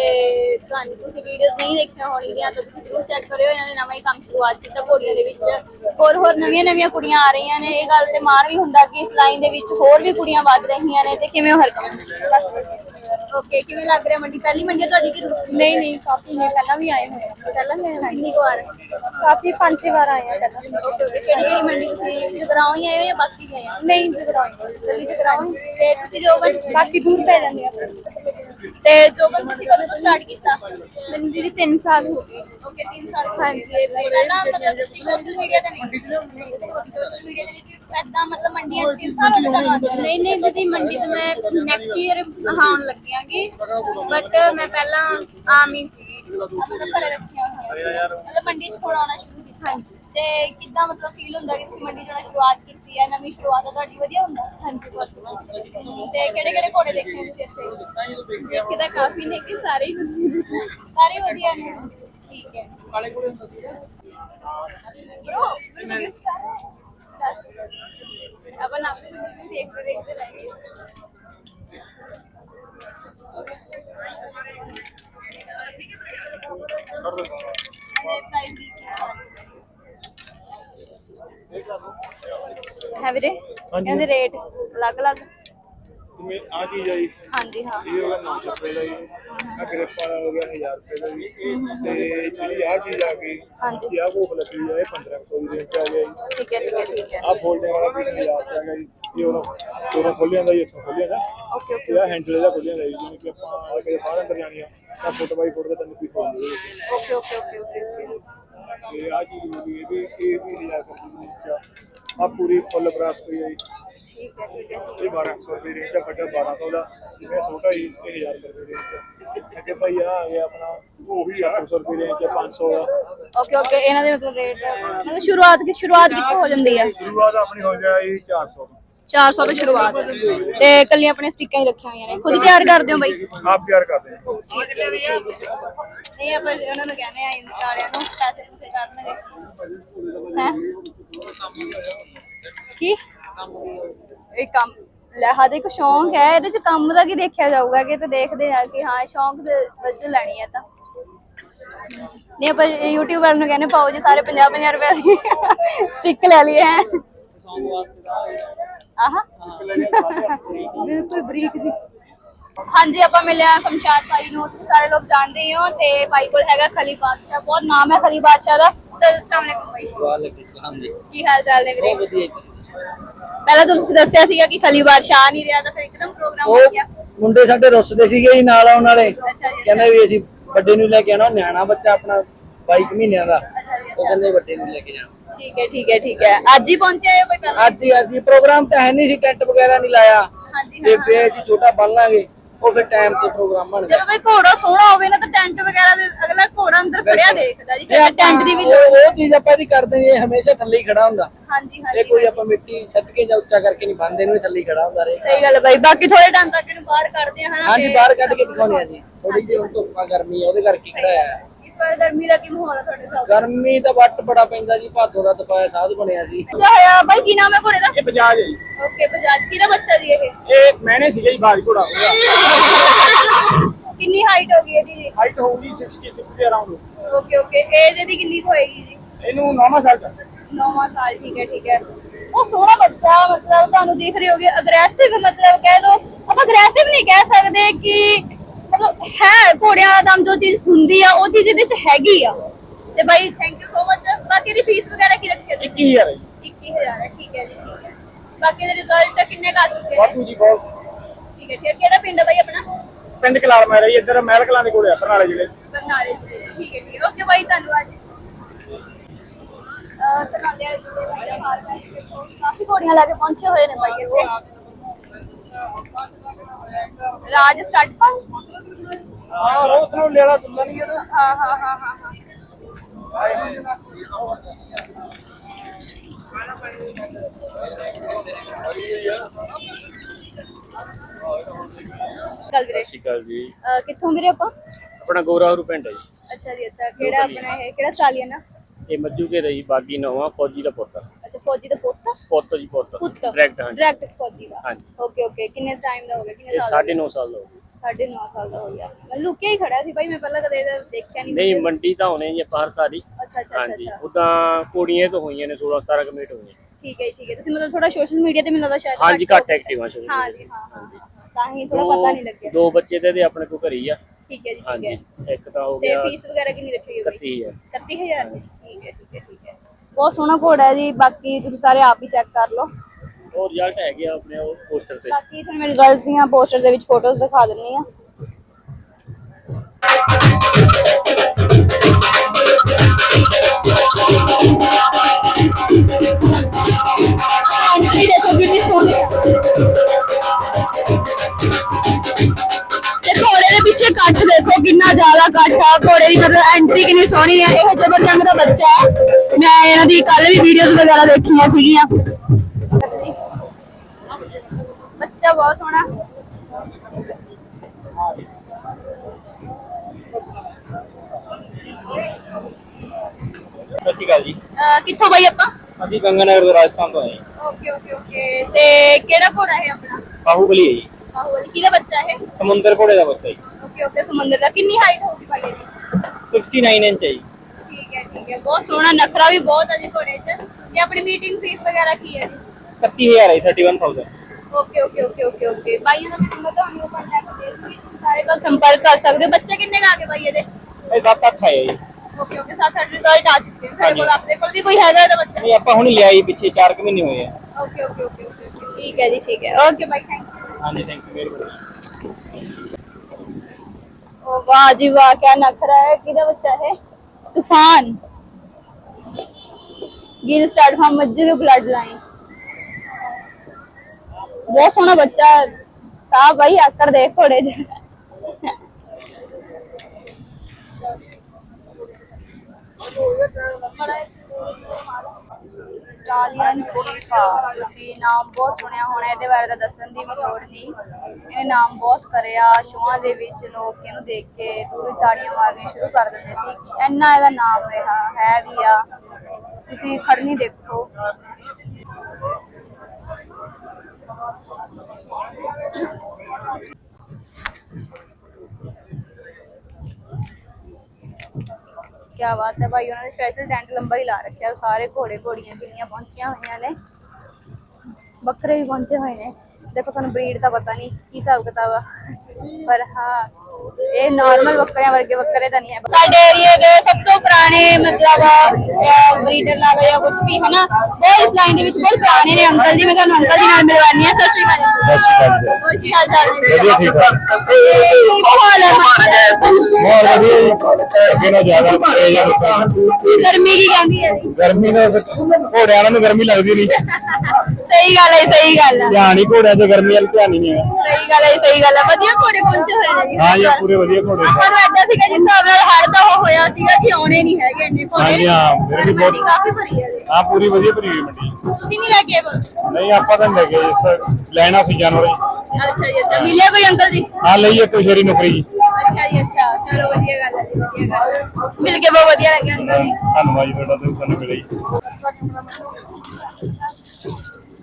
ਤੁਹਾਨੂੰ ਤੁਸੀਂ ਵੀਡੀਓਜ਼ ਨਹੀਂ ਦੇਖੀਆਂ ਹੋਣਗੀਆਂ ਤਾਂ ਤੁਸੀਂ ਜ਼ਰੂਰ ਚੈੱਕ ਕਰਿਓ ਇਹਨਾਂ ਨੇ ਨਵਾਂ ਹੀ ਕੰਮ ਸ਼ੁਰੂਆਤ ਕੀਤਾ ਘੋੜੀਆਂ ਦੇ ਵਿੱਚ। ਹੋਰ ਹੋਰ ਨਵੀਆਂ ਨਵੀਆਂ ਕੁੜੀਆਂ ਆ ਰਹੀਆਂ ਨੇ ਇਹ ਗੱਲ ਤੇ ਮਾਣ ਵੀ ਹੁੰਦਾ ਕਿ ਇਸ ਲਾਈਨ ਦੇ ਵਿੱਚ ਹੋਰ ਵੀ ਕੁੜੀਆਂ ਵੱਧ ਰਹੀਆਂ ਨੇ ਤੇ ਕਿਵੇਂ ਹੋ ਹਰਕਮਲ? ਬਸ। ਓਕੇ ਕਿਵੇਂ ਲੱਗ ਰਿਹਾ ਮੰਡੀ? ਪਹਿਲੀ ਮੰਡੀ ਤੁਹਾਡੀ ਕਿ ਨਹੀਂ ਨਹੀਂ ਕਾਫੀ ਨੇ ਪਹਿਲਾਂ ਵੀ ਆਏ ਹੋਏ ਆ। ਪਹਿਲਾਂ ਮੈਂ ਕਿੰਨੀ ਵਾਰ? ਕਾਫੀ ਪੰਜ ਛੇ ਵਾਰ ਆਏ ਆ ਪਹਿਲਾਂ ਓਕੇ ਓਕੇ ਕਿਹੜੀ ਕਿਹੜੀ ਮੰਡੀ ਤੁਸੀਂ? ਜਗਰਾਉਂ ਹੀ ਆਏ ਹੋ ਜਾਂ ਬਾਕੀ ਵੀ ਆਏ ਹੋ? ਨਹੀਂ ਜਗਰਾਉਂ ਦਿੱਲੀ ਜਗਰਾਉਂ ਤੇ ਤੁਸੀਂ ਜੋ ਬਣ ਬਾਕੀ ਦੂਰ ਪੈ ਜਾਂਦੇ ਆ। ਤੇ ਜੋ ਬਣ ਤੁਸੀਂ ਕਦੋਂ ਤੋਂ ਸਟਾਰਟ ਕੀਤਾ? ਮੈਨੂੰ ਦੀਦੀ 3 ਸਾਲ ਹੋ ਗਏ। ਓਕੇ 3 ਸਾਲ ਹਾਂਜੀ ਪਹਿਲਾਂ ਮਤਲਬ ਤੁਸੀਂ ਸੋਸ਼ਲ ਮੀਡੀਆ ਤੇ ਨਹੀਂ ਸੋਸ਼ਲ ਮੀਡੀਆ ਦੇ ਵਿੱਚ ਏਦਾਂ ਮਤਲਬ ਮੰਡੀਆਂ 'ਚ 3 ਸਾਲ ਹੋ ਗਏ? ਨਹੀਂ ਨਹੀਂ ਦੀਦੀ ਮੰਡੀ ਤੇ ਮੈਂ ਨੈਕਸਟ ਈਅਰ ਆਉਣ ਲੱਗੀ ਆਂਗੀ ਬਟ ਮੈਂ ਪਹਿਲਾਂ ਆਮ ਹੀ ਸੀ। ਮਤਲਬ ਘਰੇ ਰੱਖੀਆਂ ਹੋਈਆਂ ਮਤਲਬ ਮੰਡੀ 'ਚ ਥੋੜਾ ਆਉਣਾ ਸ਼ੁਰੂ ਕੀਤਾ। ਹਾਂਜੀ। ਤੇ ਕਿੱਦਾਂ ਮਤਲਬ ਫੀਲ ਹੁੰਦਾ ਕਿ ਤੁਸੀਂ ਮੰਡੀ ਆਉਣਾ ਸ਼ੁਰੂਆਤ ਕੀਤੀ? ਹੈ ਨਵੀਂ ਸ਼ੁਰੂਆਤ ਹੈ ਤੁਹਾਡੀ ਵਧੀਆ ਹੁੰਦਾ? ਹਾਂਜੀ ਬਹੁਤ ਤੇ ਕਿਹੜੇ ਕਿਹੜੇ ਘੋੜੇ ਦੇਖੇ ਤੁਸੀਂ ਇੱਥੇ? ਦੇਖੇ ਤਾਂ ਕਾਫੀ ਨੇ ਕਿ ਸਾਰੇ ਹੀ ਵਧੀਆ ਨੇ। ਸਾਰੇ ਵਧੀਆ ਨੇ। ਠੀਕ ਹੈ। ਕਾਲੇ ਕੋਲੇ ਹੁੰਦਾ ਸੀ ਬ్రో ਮੈਨੂੰ ਗਿਫਟ ਕਰ ਆਪਾਂ ਨਾਮ ਤੇ ਦੇਖਦੇ ਦੇਖਦੇ ਰਹਿ ਗਏ ਪ੍ਰਾਈਸ ਦੀ ਹੈ ਵੀਰੇ? ਕਹਿੰਦੇ ਰੇਟ ਅਲੱਗ ਅਲੱਗ ਜਿਵੇਂ ਆ ਚੀਜ਼ ਆਈ ਹਾਂਜੀ ਹਾਂ। ਇਹ ਹੋ ਗਿਆ 900 ਰੁਪਏ ਦਾ ਜੀ। ਆ ਗ੍ਰਿਪ ਵਾਲਾ ਹੋ ਗਿਆ 1000 ਰੁਪਏ ਦਾ ਜੀ। ਤੇ ਜਿਹੜੀ ਆ ਚੀਜ਼ ਆ ਗਈ ਹਾਂਜੀ। ਇਹ ਆ ਭੂਖ ਲੱਗੀ ਆ ਇਹ 1500 ਦੀ ਰੇਂਜ ਆ ਗਿਆ ਜੀ। ਠੀਕ ਹੈ ਠੀਕ ਹੈ ਠੀਕ ਹੈ। ਆ ਫੋਲਡਿੰਗ ਵਾਲਾ ਵੀ 1000 ਰੁਪਏ ਦਾ ਜੀ। ਇਹ ਉਹਨਾਂ ਉਹਨਾਂ ਖੋਲਿਆਂ ਦਾ ਜੀ ਇੱਥੋਂ ਖੋਲਿਆਂ ਦਾ ਓਕੇ ਓਕੇ ਇਹ ਹੈਂਡਲ ਦਾ ਖੋਲਿਆਂ ਦਾ ਜੀ ਜਿਵੇਂ ਕਿ ਆਪਾਂ ਆ ਕੇ ਬਾਹਰ ਅੰਦਰ ਜਾਣੀ ਆ ਤਾਂ ਫੁੱਟ ਬਾਈ ਫੁੱਟ ਦਾ ਤਿੰਨ ਪੀਸ ਹੋ ਜਾਂਦੇ ਓਕੇ ਓਕੇ ਓਕੇ ਓਕੇ। ਤੇ ਆ ਚੀਜ਼ ਹੋ ਗਈ ਇਹ ਵੀ ਇਹ ਵੀ 1000 ਰੁਪਏ ਦੀ ਰੇਂਜ 'ਚ ਆ ਆਹ ਪੂਰੀ ਫੁੱਲ ਬਰਾਸ ਪਈ ਆ ਜੀ। ਠੀਕ ਹੈ ਠੀਕ ਹੈ ਇਹ 1200 ਰੁਪਏ ਰੇਂਜ ਦਾ ਵੱਡਾ 1200 ਦਾ। ਜਿਵੇਂ ਛੋਟਾ ਹੀ 1000 ਰੁਪਏ ਰੇਂਜ ਦਾ ਅੱਗੇ ਭਾਈ ਆ ਆ ਗਿਆ ਆਪਣਾ ਉਹ ਵੀ 800 ਰੁਪਏ ਰੇਂਜ ਦਾ 500 ਦਾ ਓਕੇ ਓਕੇ ਇਹਨਾਂ ਦੇ ਮਤਲਬ ਰੇਟ ਮਤਲਬ ਸ਼ੁਰੂਆਤ ਕਿ ਸ਼ੁਰੂਆਤ ਕਿੱਥੋਂ ਹੋ ਜਾਂਦੀ ਹੈ ਸ਼ੁਰੂਆਤ ਆਪਣੀ ਹੋ ਜਾਈ 400 ਤੋਂ 400 ਤੋਂ ਸ਼ੁਰੂਆਤ। ਤੇ ਕੱਲੀਆਂ ਆਪਣੇ ਸਟਿੱਕਾਂ ਹੀ ਰੱਖੀਆਂ ਹੋਈਆਂ ਨੇ। ਖੁਦ ਤਿਆਰ ਕਰਦੇ ਹੋ ਬਾਈ? ਆਪ ਤਿਆਰ ਕਰਦੇ ਹਾਂ ਨਹੀਂ ਆਪਾਂ ਉਹਨਾਂ ਨੂੰ ਕਹਿੰਦੇ ਆ ਇੰਸਟਾ ਵਾਲਿਆਂ ਨੂੰ ਪੈਸੇ ਪੂਸੇ ਕਰਨਗੇ। ਹੈ? ਕੀ? ਇਹ ਕੰਮ ਲੈ ਹਾਂ ਦੇਖੋ ਸ਼ੌਂਕ ਹੈ ਇਹਦੇ ਚ ਕੰਮ ਦਾ ਕੀ ਦੇਖਿਆ ਜਾਊਗਾ ਕਿ ਤੇ ਦੇਖਦੇ ਆ ਕਿ ਹਾਂ ਸ਼ੌਂਕ ਦੇ ਵਜੋਂ ਲੈਣੀ ਹੈ ਤਾਂ। ਨਹੀਂ ਆਪਾਂ YouTube ਵਾਲਿਆਂ ਨੂੰ ਕਹਿੰਦੇ ਪਾਓ ਜੀ ਸਾਰੇ 50 50 ਰੁਪਏ ਦੀ ਸਟਿੱਕ ਲੈ ਲਈ ਹੈ। ਸੌਂਗ ਵਾਸਤੇ ਦਾ ਆਹਾ। ਬਿਲਕੁਲ ਬਰੀਕ ਜੀ। ਹਾਂਜੀ ਆਪਾਂ ਮਿਲਿਆ ਸ਼ਮਸ਼ਾਦ ਭਾਈ ਨੂੰ ਤੁਸੀਂ ਸਾਰੇ ਲੋਕ ਜਾਣਦੇ ਹੀ ਹੋ ਤੇ ਭਾਈ ਕੋਲ ਹੈਗਾ ਖਲੀ ਬਾਦਸ਼ਾਹ। ਬਹੁਤ ਨਾਮ ਹੈ ਖਲੀ ਬਾਦਸ਼ਾਹ ਦਾ। ਸਰ ਅਸਲਾਮ ਅਲੈਕੁਮ ਭਾਈ। ਵਾਲੇਕੁਮ ਸਲਾਮ ਜੀ। ਕੀ ਹਾਲ ਚਾਲ ਨੇ ਵੀਰੇ? ਬਹੁਤ ਵਧੀਆ ਜੀ। ਪਹਿਲਾਂ ਤਾਂ ਤੁਸੀਂ ਦੱਸਿਆ ਸੀਗਾ ਕਿ ਖਲੀ ਬਾਦਸ਼ਾਹ ਨਹੀਂ ਰਿਹਾ ਤਾਂ ਫਿਰ ਇੱਕਦਮ ਪ੍ਰੋਗਰਾਮ ਹੋ ਗਿਆ। ਮੁੰਡੇ ਸਾਡੇ ਰੁੱਸਦੇ ਸੀਗੇ ਜੀ ਨਾਲ ਆਉਣ ਵਾਲੇ। ਕਹਿੰਦੇ ਵੀ ਅਸੀਂ ਵੱਡੇ ਨੂੰ ਲੈ ਕੇ ਆਣਾ ਨਿਆਣਾ ਬੱਚਾ ਆਪਣਾ 22 ਮਹੀਨਿਆਂ ਦਾ। ਉਹ ਕਹਿੰਦੇ ਵੱਡੇ ਨੂੰ ਲੈ ਕੇ ਜਾਣਾ। ਠੀਕ ਹੈ ਠੀਕ ਹੈ ਠੀਕ ਹੈ। ਅੱਜ ਹੀ ਪਹੁੰਚੇ ਹੋ ਭਾਈ ਪਹਿਲਾਂ? ਅੱਜ ਹੀ ਅੱਜ ਹੀ। ਪ੍ਰੋਗਰਾਮ ਤਾਂ ਹੈ ਨਹੀਂ ਸੀ ਟੈਂਟ ਵਗੈਰਾ ਨਹੀਂ ਲਾਇਆ। ਹਾਂਜੀ ਤੇ ਹਾਂ ਫੇਰ ਅਸੀਂ ਛੋਟਾ ਬੰਨ ਲਾਂਗੇ। ਉਹ ਫਿਰ ਟਾਈਮ ਤੇ ਪ੍ਰੋਗਰਾਮ ਬਣ ਗਿਆ। ਜਦੋਂ ਭਾਈ ਘੋੜਾ ਸੋਹਣਾ ਹੋਵੇ ਨਾ ਤਾਂ ਟੈਂਟ ਵਗੈਰਾ ਦੇ ਅਗਲਾ ਘੋੜਾ ਅੰਦਰ ਖੜਿਆ ਦੇਖਦਾ ਜੀ ਇਹ ਫਿਰ ਆਪਾਂ- ਟੈਂਟ ਦੀ ਵੀ ਲੋੜ ਉਹ ਉਹ ਚੀਜ਼ ਆਪਾਂ ਇਹਦੀ ਕਰਦੇ ਨਹੀਂ ਇਹ ਹਮੇਸ਼ਾ ਥੱਲੇ ਹੀ ਖੜਾ ਹੁੰਦਾ। ਹਾਂਜੀ ਇਹ ਹਾਂਜੀ। ਕੋਈ ਆਪਾਂ ਮਿੱਟੀ ਛੱਡ ਕੇ ਜਾਂ ਉੱਚਾ ਕਰਕੇ ਨਹੀਂ ਬੰਨਦੇ ਇਹਨੂੰ ਇਹ ਥੱਲੇ ਹੀ ਖੜਾ ਹੁੰਦਾ ਰਹੇ। ਸਹੀ ਗੱਲ ਹੈ ਭਾਈ ਬਾਕੀ ਥੋੜੇ ਟਾਈਮ ਤੱਕ ਇਹਨੂੰ ਬਾਹਰ ਕੱਢਦੇ ਆ ਹਨਾ ਹਾਂਜੀ ਤੇ ਬਾਹਰ ਕੱਢ ਕੇ ਦਿਖਾਉਂਦੇ ਆ ਜੀ। ਥੋੜੀ ਜਿਹੀ ਧੁੱਪਾ ਗਰਮੀ ਆ ਉਹਦੇ ਕਰਕੇ ਹੈ ਇਸ ਵਾਰ ਗਰਮੀ ਦਾ ਕੀ ਮਾਹੌਲ ਹੈ ਤੁਹਾਡੇ ਹਿਸਾਬ ਨਾਲ? ਗਰਮੀ ਤਾਂ ਵੱਟ ਬੜਾ ਪੈਂਦਾ ਜੀ ਭਾਦੋ ਦਾ ਤਪਾਇਆ ਸਾਧ ਬਣਿਆ ਸੀ। ਹੋਇਆ। ਭਾਈ ਕੀ ਨਾਮ ਹੈ ਘੋੜੇ ਦਾ? ਇਹ ਬਜਾਜ ਹੈ ਜੀ। ਓਕੇ ਬਜਾਜ। ਕਿਹਦਾ ਬੱਚਾ ਜੀ ਇਹ? ਇਹ ਮੈਨੇ ਸੀਗਾ ਜੀ ਬਾਜ ਘੋੜਾ। ਕਿੰਨੀ ਹਾਈਟ ਹੋ ਗਈ ਇਹਦੀ ਹਾਈਟ ਹੋਊਗੀ 66 ਦੇ ਅਰਾਊਂਡ ਓਕੇ ਓਕੇ। ਏਜ ਇਹਦੀ ਕਿੰਨੀ ਕੁ ਹੋਏਗੀ ਜੀ? ਇਹਨੂੰ 9 ਸਾਲ ਚੱਲਦੇ 9 ਸਾਲ ਠੀਕ ਹੈ ਠੀਕ ਹੈ। ਉਹ ਸੋਹਣਾ ਬੱਚਾ ਮਤਲਬ ਤੁਹਾਨੂੰ ਦੇਖ ਰਹੇ ਹੋਗੇ ਅਗਰੈਸਿਵ ਮਤਲਬ ਕਹਿ ਦੋ। ਆਪਾਂ ਅਗਰੈਸਿਵ ਨਹੀਂ ਕਹਿ ਸਕਦੇ ਕਿ ਮਤਲਬ ਹੈ ਘੋੜਿਆਂ ਦਾ ਦਮ ਜੋ ਚੀਜ਼ ਹੁੰਦੀ ਆ ਉਹ ਚੀਜ਼ ਇਹਦੇ ਚ ਹੈਗੀ ਆ। ਤੇ ਭਾਈ ਥੈਂਕ ਯੂ ਸੋ ਮਚ ਬਾਕੀ ਦੀ ਫੀਸ ਵਗੈਰਾ ਕੀ ਰੱਖੀ ਹੈ ਤੁਸੀਂ? 21000 ਹੈ ਜੀ। 21000 ਹੈ ਠੀਕ ਹੈ ਜੀ ਠੀਕ ਹੈ। ਬਾਕੀ ਦੇ ਰਿਜ਼ਲਟ ਕਿੰਨੇ ਕਾ ਚੁੱਕੇ ਨੇ? ਬਾਪੂ ਜੀ ਬਹੁਤ। ਠੀਕ ਹੈ ਠੀਕ ਹੈ ਕਿਹੜਾ ਪਿੰਡ ਹੈ ਭਾਈ ਆਪਣਾ? ਪਿੰਡ ਕਲਾਲ ਮਾਰਾ ਜੀ ਇੱਧਰ ਮਹਿਲ ਕਲਾਂ ਦੇ ਕੋਲੇ ਆ ਬਰਨਾਲੇ ਜ਼ਿਲ੍ਹੇ 'ਚ। ਬਰਨਾਲੇ ਜ਼ਿਲ੍ਹੇ ਚ। ਠੀਕ ਹੈ ਠੀਕ ਹੈ। ਓਕੇ ਭਾਈ ਧੰਨਵਾਦ ਜੀ। ਅਹ ਬਰਨਾਲੇ ਵਾਲੇ ਜ਼ਿਲ੍ਹੇ ਵਿੱਚ ਹਾਲ ਦੇਖੋ, ਕਾਫੀ ਘੋੜੀਆਂ ਲੈ ਕੇ ਪਹੁੰਚੇ ਹੋਏ ਨੇ ਭਾਈ ਇੱਥੇ। ਰਾਜ ਸਟਾਰਟ ਪਾ? ਹਾਂ ਰੋਜ਼ ਨੂੰ ਲੈਣਾ ਤੁੰਨਾ ਨਹੀਂ ਇਹਦਾ ਹਾਂ ਹਾਂ ਹਾਂ ਹਾਂ ਹਾਂ। ਚੱਲ ਵੀਰੇ ਸਤਿ ਸ਼੍ਰੀ ਅਕਾਲ ਜੀ। ਅਹ ਕਿੱਥੋਂ ਵੀਰੇ ਆਪਾਂ? ਆਪਣਾ ਗੋਰਾਹਰੂ ਪਿੰਡ ਹੈ ਜੀ। ਅੱਛਾ ਜੀ ਅੱਛਾ। ਕਿਹੜਾ ਆਪਣਾ ਇਹ ਕਿਹੜਾ ਆਸਟ੍ਰੇਲੀਅਨ ਆ? ਇਹ ਮੱਜੂ ਕੇ ਰਹੀ ਬਾਗੀ ਨਵਾਂ ਫੌਜੀ ਦਾ ਪੁੱਤ। ਅੱਛਾ ਫੌਜੀ ਦਾ ਪੁੱਤ? ਪੁੱਤ ਜੀ ਪੁੱਤ। ਪੁੱਤ। ਡਾਇਰੈਕਟ ਹਾਂਜੀ। ਡਾਇਰੈਕਟ ਫੌਜੀ ਦਾ। ਹਾਂਜੀ। ਓਕੇ ਓਕੇ ਕਿੰਨੇ ਟਾਈਮ ਦਾ ਹੋ ਗਿਆ? ਕਿੰਨੇ ਇਹ ਸਾਲ ਦਾ 9.5 ਸਾਲ ਦਾ ਹੋ ਗਿਆ। ਸਾਢੇ 9 ਸਾਲ ਦਾ ਹੋ ਗਿਆ। ਮੈਂ ਲੁਕਿਆ ਹੀ ਖੜਾ ਸੀ ਭਾਈ ਮੈਂ ਪਹਿਲਾਂ ਕਦੇ ਇਹਦਾ ਦੇਖਿਆ ਨਹੀਂ ਨਹੀਂ ਮੰਡੀ ਤਾਂ ਹੋਣੇ ਜੀ ਬਾਹਰ ਸਾਰੀ ਅੱਛਾ ਅੱਛਾ ਹਾਂਜੀ। ਅੱਛਾ। ਉਦਾਂ ਕੁੜੀਆਂ ਤੋਂ ਹੋਈਆਂ ਨੇ 16 17 ਕਮੇਟ ਹੋਈਆਂ। ਠੀਕ ਹੈ ਠੀਕ ਹੈ। ਤੁਸੀਂ ਮਤਲਬ ਥੋੜਾ ਸੋਸ਼ਲ ਮੀਡੀਆ ਤੇ ਮੈਨੂੰ ਲੱਗਦਾ ਸ਼ਾਇਦ ਹਾਂਜੀ ਘੱਟ ਐਕਟਿਵ ਆ ਸ਼ੁਰੂ ਹਾਂ ਜੀ ਹਾਂ ਹਾਂ। ਤਾਂ ਹੀ ਥੋੜਾ ਪਤਾ ਨਹੀਂ ਲੱਗਿਆ। ਦੋ ਬੱਚੇ ਤੇ ਇਹਦੇ ਆਪਣੇ ਕੋਲ ਘਰੀ ਆ। ਠੀਕ ਹੈ ਜੀ ਠੀਕ ਹਾਂਜੀ ਹੈ। ਇੱਕ ਤਾਂ ਹੋ ਤੇ ਗਿਆ ਫੀਸ ਵਗੈਰਾ ਕਿੰਨੀ ਰੱਖੀ ਹੋਈ 31 ਹੈ 31000 ਦੀ? ਠੀਕ ਹੈ ਠੀਕ ਹੈ ਠੀਕ ਹੈ। ਬਹੁਤ ਸੋਹਣਾ ਘੋੜਾ ਹੈ ਜੀ ਬਾਕੀ ਤੁਸੀਂ ਸਾਰੇ ਆਪ ਹੀ ਚੈੱਕ ਕਰ ਲਓ। ਉਹ ਰਿਜ਼ਲਟ ਹੈਗੇ ਆ ਆਪਣੇ ਉਹ ਪੋਸਟਰ ਤੇ। ਬਾਕੀ ਤੁਹਾਨੂੰ ਮੈਂ ਰਿਜ਼ਲਟ ਦੀਆਂ ਪੋਸਟਰ ਦੇ ਵਿੱਚ ਫੋਟੋਜ਼ ਦਿਖਾ ਦਿੰਨੀ ਆ। ਐਂਟਰੀ ਦੇਖੋ ਕਿੰਨੀ ਸੋਹਣੀ ਜ਼ਿਆਦਾ ਕੱਟ ਆ ਘੋੜੇ ਦੀ ਮਤਲਬ ਐਂਟਰੀ ਕਿੰਨੀ ਸੋਹਣੀ ਹੈ ਇਹ ਜਬਰ ਜੰਗ ਦਾ ਬੱਚਾ ਹੈ। ਮੈਂ ਇਹਨਾਂ ਦੀ ਕੱਲ ਵੀ ਵੀਡੀਓਜ਼ ਵਗੈਰਾ ਦੇਖੀਆਂ ਸੀਗੀਆਂ। ਬੱਚਾ ਬਹੁਤ ਸੋਹਣਾ। ਸਤਿ ਸ਼੍ਰੀ ਅਕਾਲ ਜੀ। ਅਹ ਕਿੱਥੋਂ ਬਈ ਆਪਾਂ? ਅਸੀਂ ਗੰਗਾਨਗਰ ਤੋਂ ਰਾਜਸਥਾਨ ਤੋਂ ਆਏ ਹਾਂ। Okay okay okay. ਤੇ ਕਿਹੜਾ ਘੋੜਾ ਹੈ ਆਪਣਾ? ਬਾਹੂਬਲੀ ਹੈ ਜੀ। ਬਾਹੂਬਲੀ ਕਿਹਦਾ ਬੱਚਾ ਹੈ ਸਮੁੰਦਰ ਘੋੜੇ ਦਾ ਬੱਚਾ ਜੀ। ਓਕੇ ਓਕੇ ਸਮੁੰਦਰ ਦਾ। ਕਿੰਨੀ ਹਾਈਟ ਹੋਊਗੀ ਭਾਈ ਇਹਦੀ? 69 ਇੰਚ ਹੈ ਜੀ। ਠੀਕ ਹੈ ਠੀਕ ਹੈ। ਬਹੁਤ ਸੋਹਣਾ ਨਖਰਾ ਵੀ ਬਹੁਤ ਹੈ ਜੀ ਘੋੜੇ 'ਚ। ਤੇ ਆਪਣੀ ਮੀਟਿੰਗ ਫੀਸ ਵਗੈਰਾ ਕੀ ਹੈ ਜੀ? 31000 ਹੈ 31000 okay okay okay okay okay. ਬਾਈਆਂ ਦਾ ਨੰਬਰ ਤੁਹਾਨੂੰ ਕੰਟੈਕਟ ਦੇ ਦੂੰਗੀ ਤੁਸੀਂ ਸਾਰੇ ਨਾਲ ਸੰਪਰਕ ਕਰ ਸਕਦੇ ਹੋ। ਬੱਚੇ ਕਿੰਨੇ ਕੁ ਗਏ ਬਾਈ ਇਹਦੇ? ਇਹ 7-8 ਹੈ ਜੀ। ਓਕੇ ਓਕੇ ਸੱਤ ਅੱਠ ਰਿਜ਼ਲਟ ਆ ਚੁੱਕੇ ਨੇ। ਸਾਡੇ ਕੋਲ ਆਪਣੇ ਕੋਲ ਵੀ ਕੋਈ ਹੈਗਾ ਇਹਦਾ ਬੱਚਾ? ਨਹੀਂ ਆਪਾਂ ਹੁਣ ਲਿਆ ਜੀ ਪਿੱਛੇ 4 ਕੁ ਮਹੀਨੇ ਹੋਏ ਆ। ਓਕੇ ਓਕੇ ਓਕੇ ਓਕੇ ਠੀਕ ਹੈ ਜੀ ਠੀਕ ਹੈ। ਓਕੇ ਬਾਈ ਥੈਂਕ ਹਾਂਜੀ ਥੈਂਕ ਯੂ ਵੈਰੀ ਮਚ ओ वाह जी वाह क्या नखरा है किधर बच्चा है तूफान गिर स्टार्ट फार्म मज्जू के ब्लड लाइन बहुत सोहना बच्चा साहब भाई आकर देख घोड़े च ਸਟਾਲੀਅਨ ਖਲੀਫਾ ਤੁਸੀਂ ਨਾਮ ਬਹੁਤ ਸੁਣਿਆ ਹੋਣਾ, ਇਹਦੇ ਬਾਰੇ ਤਾਂ ਦੱਸਣ ਦੀ ਵੀ ਲੋੜ ਨਹੀਂ। ਇਹ ਨਾਮ ਬਹੁਤ ਕਰਿਆ, ਸ਼ੋਆਂ ਦੇ ਵਿੱਚ ਲੋਕ ਇਹਨੂੰ ਦੇਖ ਕੇ ਦੂਰ ਤਾੜੀਆਂ ਮਾਰਨੀਆਂ ਸ਼ੁਰੂ ਕਰ ਦਿੰਦੇ ਸੀ ਕਿ ਇੰਨਾ ਇਹਦਾ ਨਾਮ ਰਿਹਾ, ਹੈ ਵੀ ਆ। ਤੁਸੀਂ ਖੜਨੀ ਦੇਖੋ। ਕਿਆ ਬਾਤ ਹੈ ਭਾਈ, ਉਹਨਾਂ ਨੇ ਸਪੈਸ਼ਲ ਟੈਂਟ ਲੰਬਾ ਹੀ ਲਾ ਰੱਖਿਆ, ਸਾਰੇ ਘੋੜੇ ਘੋੜੀਆਂ ਕਿੰਨੀਆਂ ਪਹੁੰਚੀਆਂ ਹੋਈਆਂ ਨੇ ਬੱਕਰੇ ਵੀ ਪਹੁੰਚੇ ਹੋਏ ਨੇ। ਦੇਖੋ, ਤੁਹਾਨੂੰ ਬਰੀਡ ਦਾ ਪਤਾ ਨਹੀਂ, ਕੀ ਹਿਸਾਬ ਕਿਤਾਬ ਆ। ਪਰ ਹਾਂ ਇਹ ਨਾਰਮਲ ਬੱਕਰਿਆਂ ਵਰਗੇ ਬੱਕਰੇ ਤਾਂ ਨਹੀਂ ਹੈ। ਸਾਡੇ ਏਰੀਆ ਦੇ ਸਭ ਤੋਂ ਪੁਰਾਣੇ ਮਤਲਬ ਬਰੀਡਰ ਲਾ ਲਓ ਜਾਂ ਕੁਝ ਵੀ ਹਨਾ? ਬਹੁਤ ਇਸ ਲਾਈਨ ਦੇ ਵਿੱਚ ਬਹੁਤ ਪੁਰਾਣੇ ਨੇ ਅੰਕਲ ਜੀ ਮੈਂ ਤੁਹਾਨੂੰ ਅੰਕਲ ਜੀ ਨਾਲ ਮਿਲਵਾਨੀ ਆ ਸਤਿ ਸ਼੍ਰੀ ਅਕਾਲ ਜੀ। ਸਤਿ ਸ਼੍ਰੀ ਅਕਾਲ ਜੀ। ਹੋਰ ਕੀ ਹਾਲ ਚਾਲ ਨੇ? ਵਧੀਆ ਠੀਕ ਆ ਕੀ ਹਾਲ ਹੈ। ਬਹੁਤ ਵਧੀਆ ਜੀ। ਅੱਗੇ ਨਾਲ ਜ਼ਿਆਦਾ ਪਰੇ ਜਾਂ ਗਰਮੀ ਕੀ ਕਹਿੰਦੀ ਹੈ ਜੀ। ਗਰਮੀ ਨਾਲ ਘੋੜਿਆਂ ਨੂੰ ਗਰਮੀ ਲੱਗਦੀ ਨਹੀਂ। ਸਹੀ ਗੱਲ ਹੈ ਸਹੀ ਗੱਲ ਹੈ। ਧਿਆਨ ਹੀ ਘੋੜਿਆਂ ਤੇ ਗਰਮੀ ਵੱਲ ਧਿਆਨ ਹੀ ਨਹੀਂ ਹੈ ਸਹੀ ਗੱਲ ਹੈ ਸਹੀ ਗੱਲ ਹੈ। ਵਧੀਆ ਘੋੜੇ ਪਹੁੰਚੇ ਹੋਏ ਨੇ ਜੀ ਹਾਂ ਜੀ ਪੂਰੇ ਵਧੀਆ ਘੋੜੇ ਆਪਾਂ ਨੂੰ ਐਡਾ ਸੀਗਾ ਜਿਸ ਹਿਸਾਬ ਨਾਲ ਹੜ ਦਾ ਉਹ ਹੋਇਆ ਸੀਗਾ ਕਿ ਆਉਣੇ ਨਹੀਂ ਹੈਗੇ ਇੰਨੇ ਘੋੜੇ। ਹਾਂਜੀ, ਹਾਂ, ਫਿਰ ਵੀ ਬਹੁਤ- ਮੰਡੀ ਕਾਫੀ ਭਰੀ ਹੈ ਜੀ। ਹਾਂ ਪੂਰੀ ਵਧੀਆ ਭਰੀ ਹੋਈ ਮੰਡੀ। ਤੁਸੀਂ ਨਹੀਂ ਲੈ ਕੇ ਆਏ ਨਹੀਂ ਆਪਾਂ ਤਾਂ ਲੈ ਗਏ ਜੀ, ਸ- ਲੈਣਾ ਸੀ ਜਾਨਵਰ ਜੀ ਅੱਛਾ ਜੀ ਅੱਛਾ। ਮਿਲਿਆ ਕੋਈ ਅੰਕਲ ਜੀ? ਹਾਂ ਲਈ ਇੱਕ ਸ਼ੇਰੀ ਨੌਕਰੀ ਜੀ। ਅੱਛਾ ਜੀ ਅੱਛਾ। ਚਲੋ ਵਧੀਆ ਗੱਲ ਹੈ ਜੀ ਵਧੀਆ ਗੱਲ ਹੈ। ਮਿਲ ਕੇ ਬਹੁਤ ਵਧੀਆ ਲੱਗਿਆ ਅੰਕਲ ਜੀ। ਧੰਨਵਾਦ ਜੀ ਤੁਹਾਡਾ ਤੇ ਸਾਨੂੰ ਮਿਲੇ ਜੀ।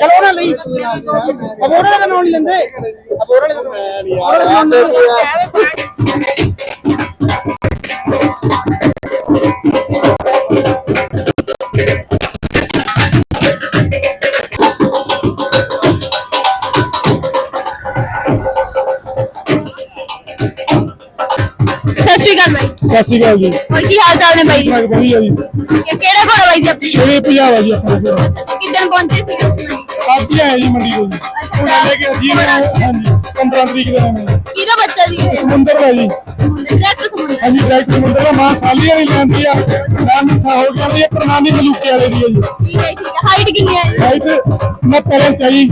ਚਲੋ ਨਾ ਲਈ। ਅਬੋਰ ਵਾਲੇ ਨਹੀਂ ਲੈਂਦੇ। ਅਬੋਰ ਸਤਿ ਸ਼੍ਰੀ ਅਕਾਲ ਬਾਈ। ਸਤਿ ਸ਼੍ਰੀ ਅਕਾਲ ਜੀ। ਹੋਰ ਕੀ ਹਾਲ ਚਾਲ ਨੇ ਬਾਈ? ਜੀ ਮੈਂ ਵਧੀਆ ਜੀ। ਕਿ- ਕਿਹੜਾ ਘੋੜਾ ਬਾਈ ਜੀ ਆਪਣੇ? ਇਹ ਪੰਜਾਬਾ ਜੀ ਆਪਣੇ ਕੋਲ। ਕਿੱਦਣ ਪਹੁੰਚੇ ਸੀ ਮੰਡੀ ਅੱਜ ਹੀ ਆਏ ਜੀ ਮੰਡੀ ਕੋਲ ਜੀ। ਹੁਣ ਲੈ ਕੇ ਜੀ ਮੈਂ ਹਾਂਜੀ 15 ਤਰੀਕ ਦਾ ਮੈਂ ਕਿਹਦਾ ਬੱਚਾ ਜੀ ਇਹ? ਸਮੁੰਦਰ ਦਾ ਜੀ। ਸਮੁੰਦਰ ਡਾਇਰੈਕਟ ਸਮੁੰਦਰ। ਹਾਂਜੀ ਡਾਇਰੈਕਟ ਸਮੁੰਦਰ ਦਾ। ਮਾਂ ਸਾਲੀ ਵਾਲੀ ਲੈਂਦੀ ਆ। ਨਾਨੀ ਸਾ ਹੋ ਗਿਆ ਇਹ ਪ੍ਰਣਾਮੀ ਮਲੂਕੇ ਵਾਲੇ ਦੀ ਆ ਜੀ। ਠੀਕ ਹੈ ਠੀਕ ਹੈ। ਹਾਈਟ ਕਿੰਨੀ ਹੈ ਹਾਈਟ ਮੈਂ ਪਹਿਲਾਂ ਚਾਹੀ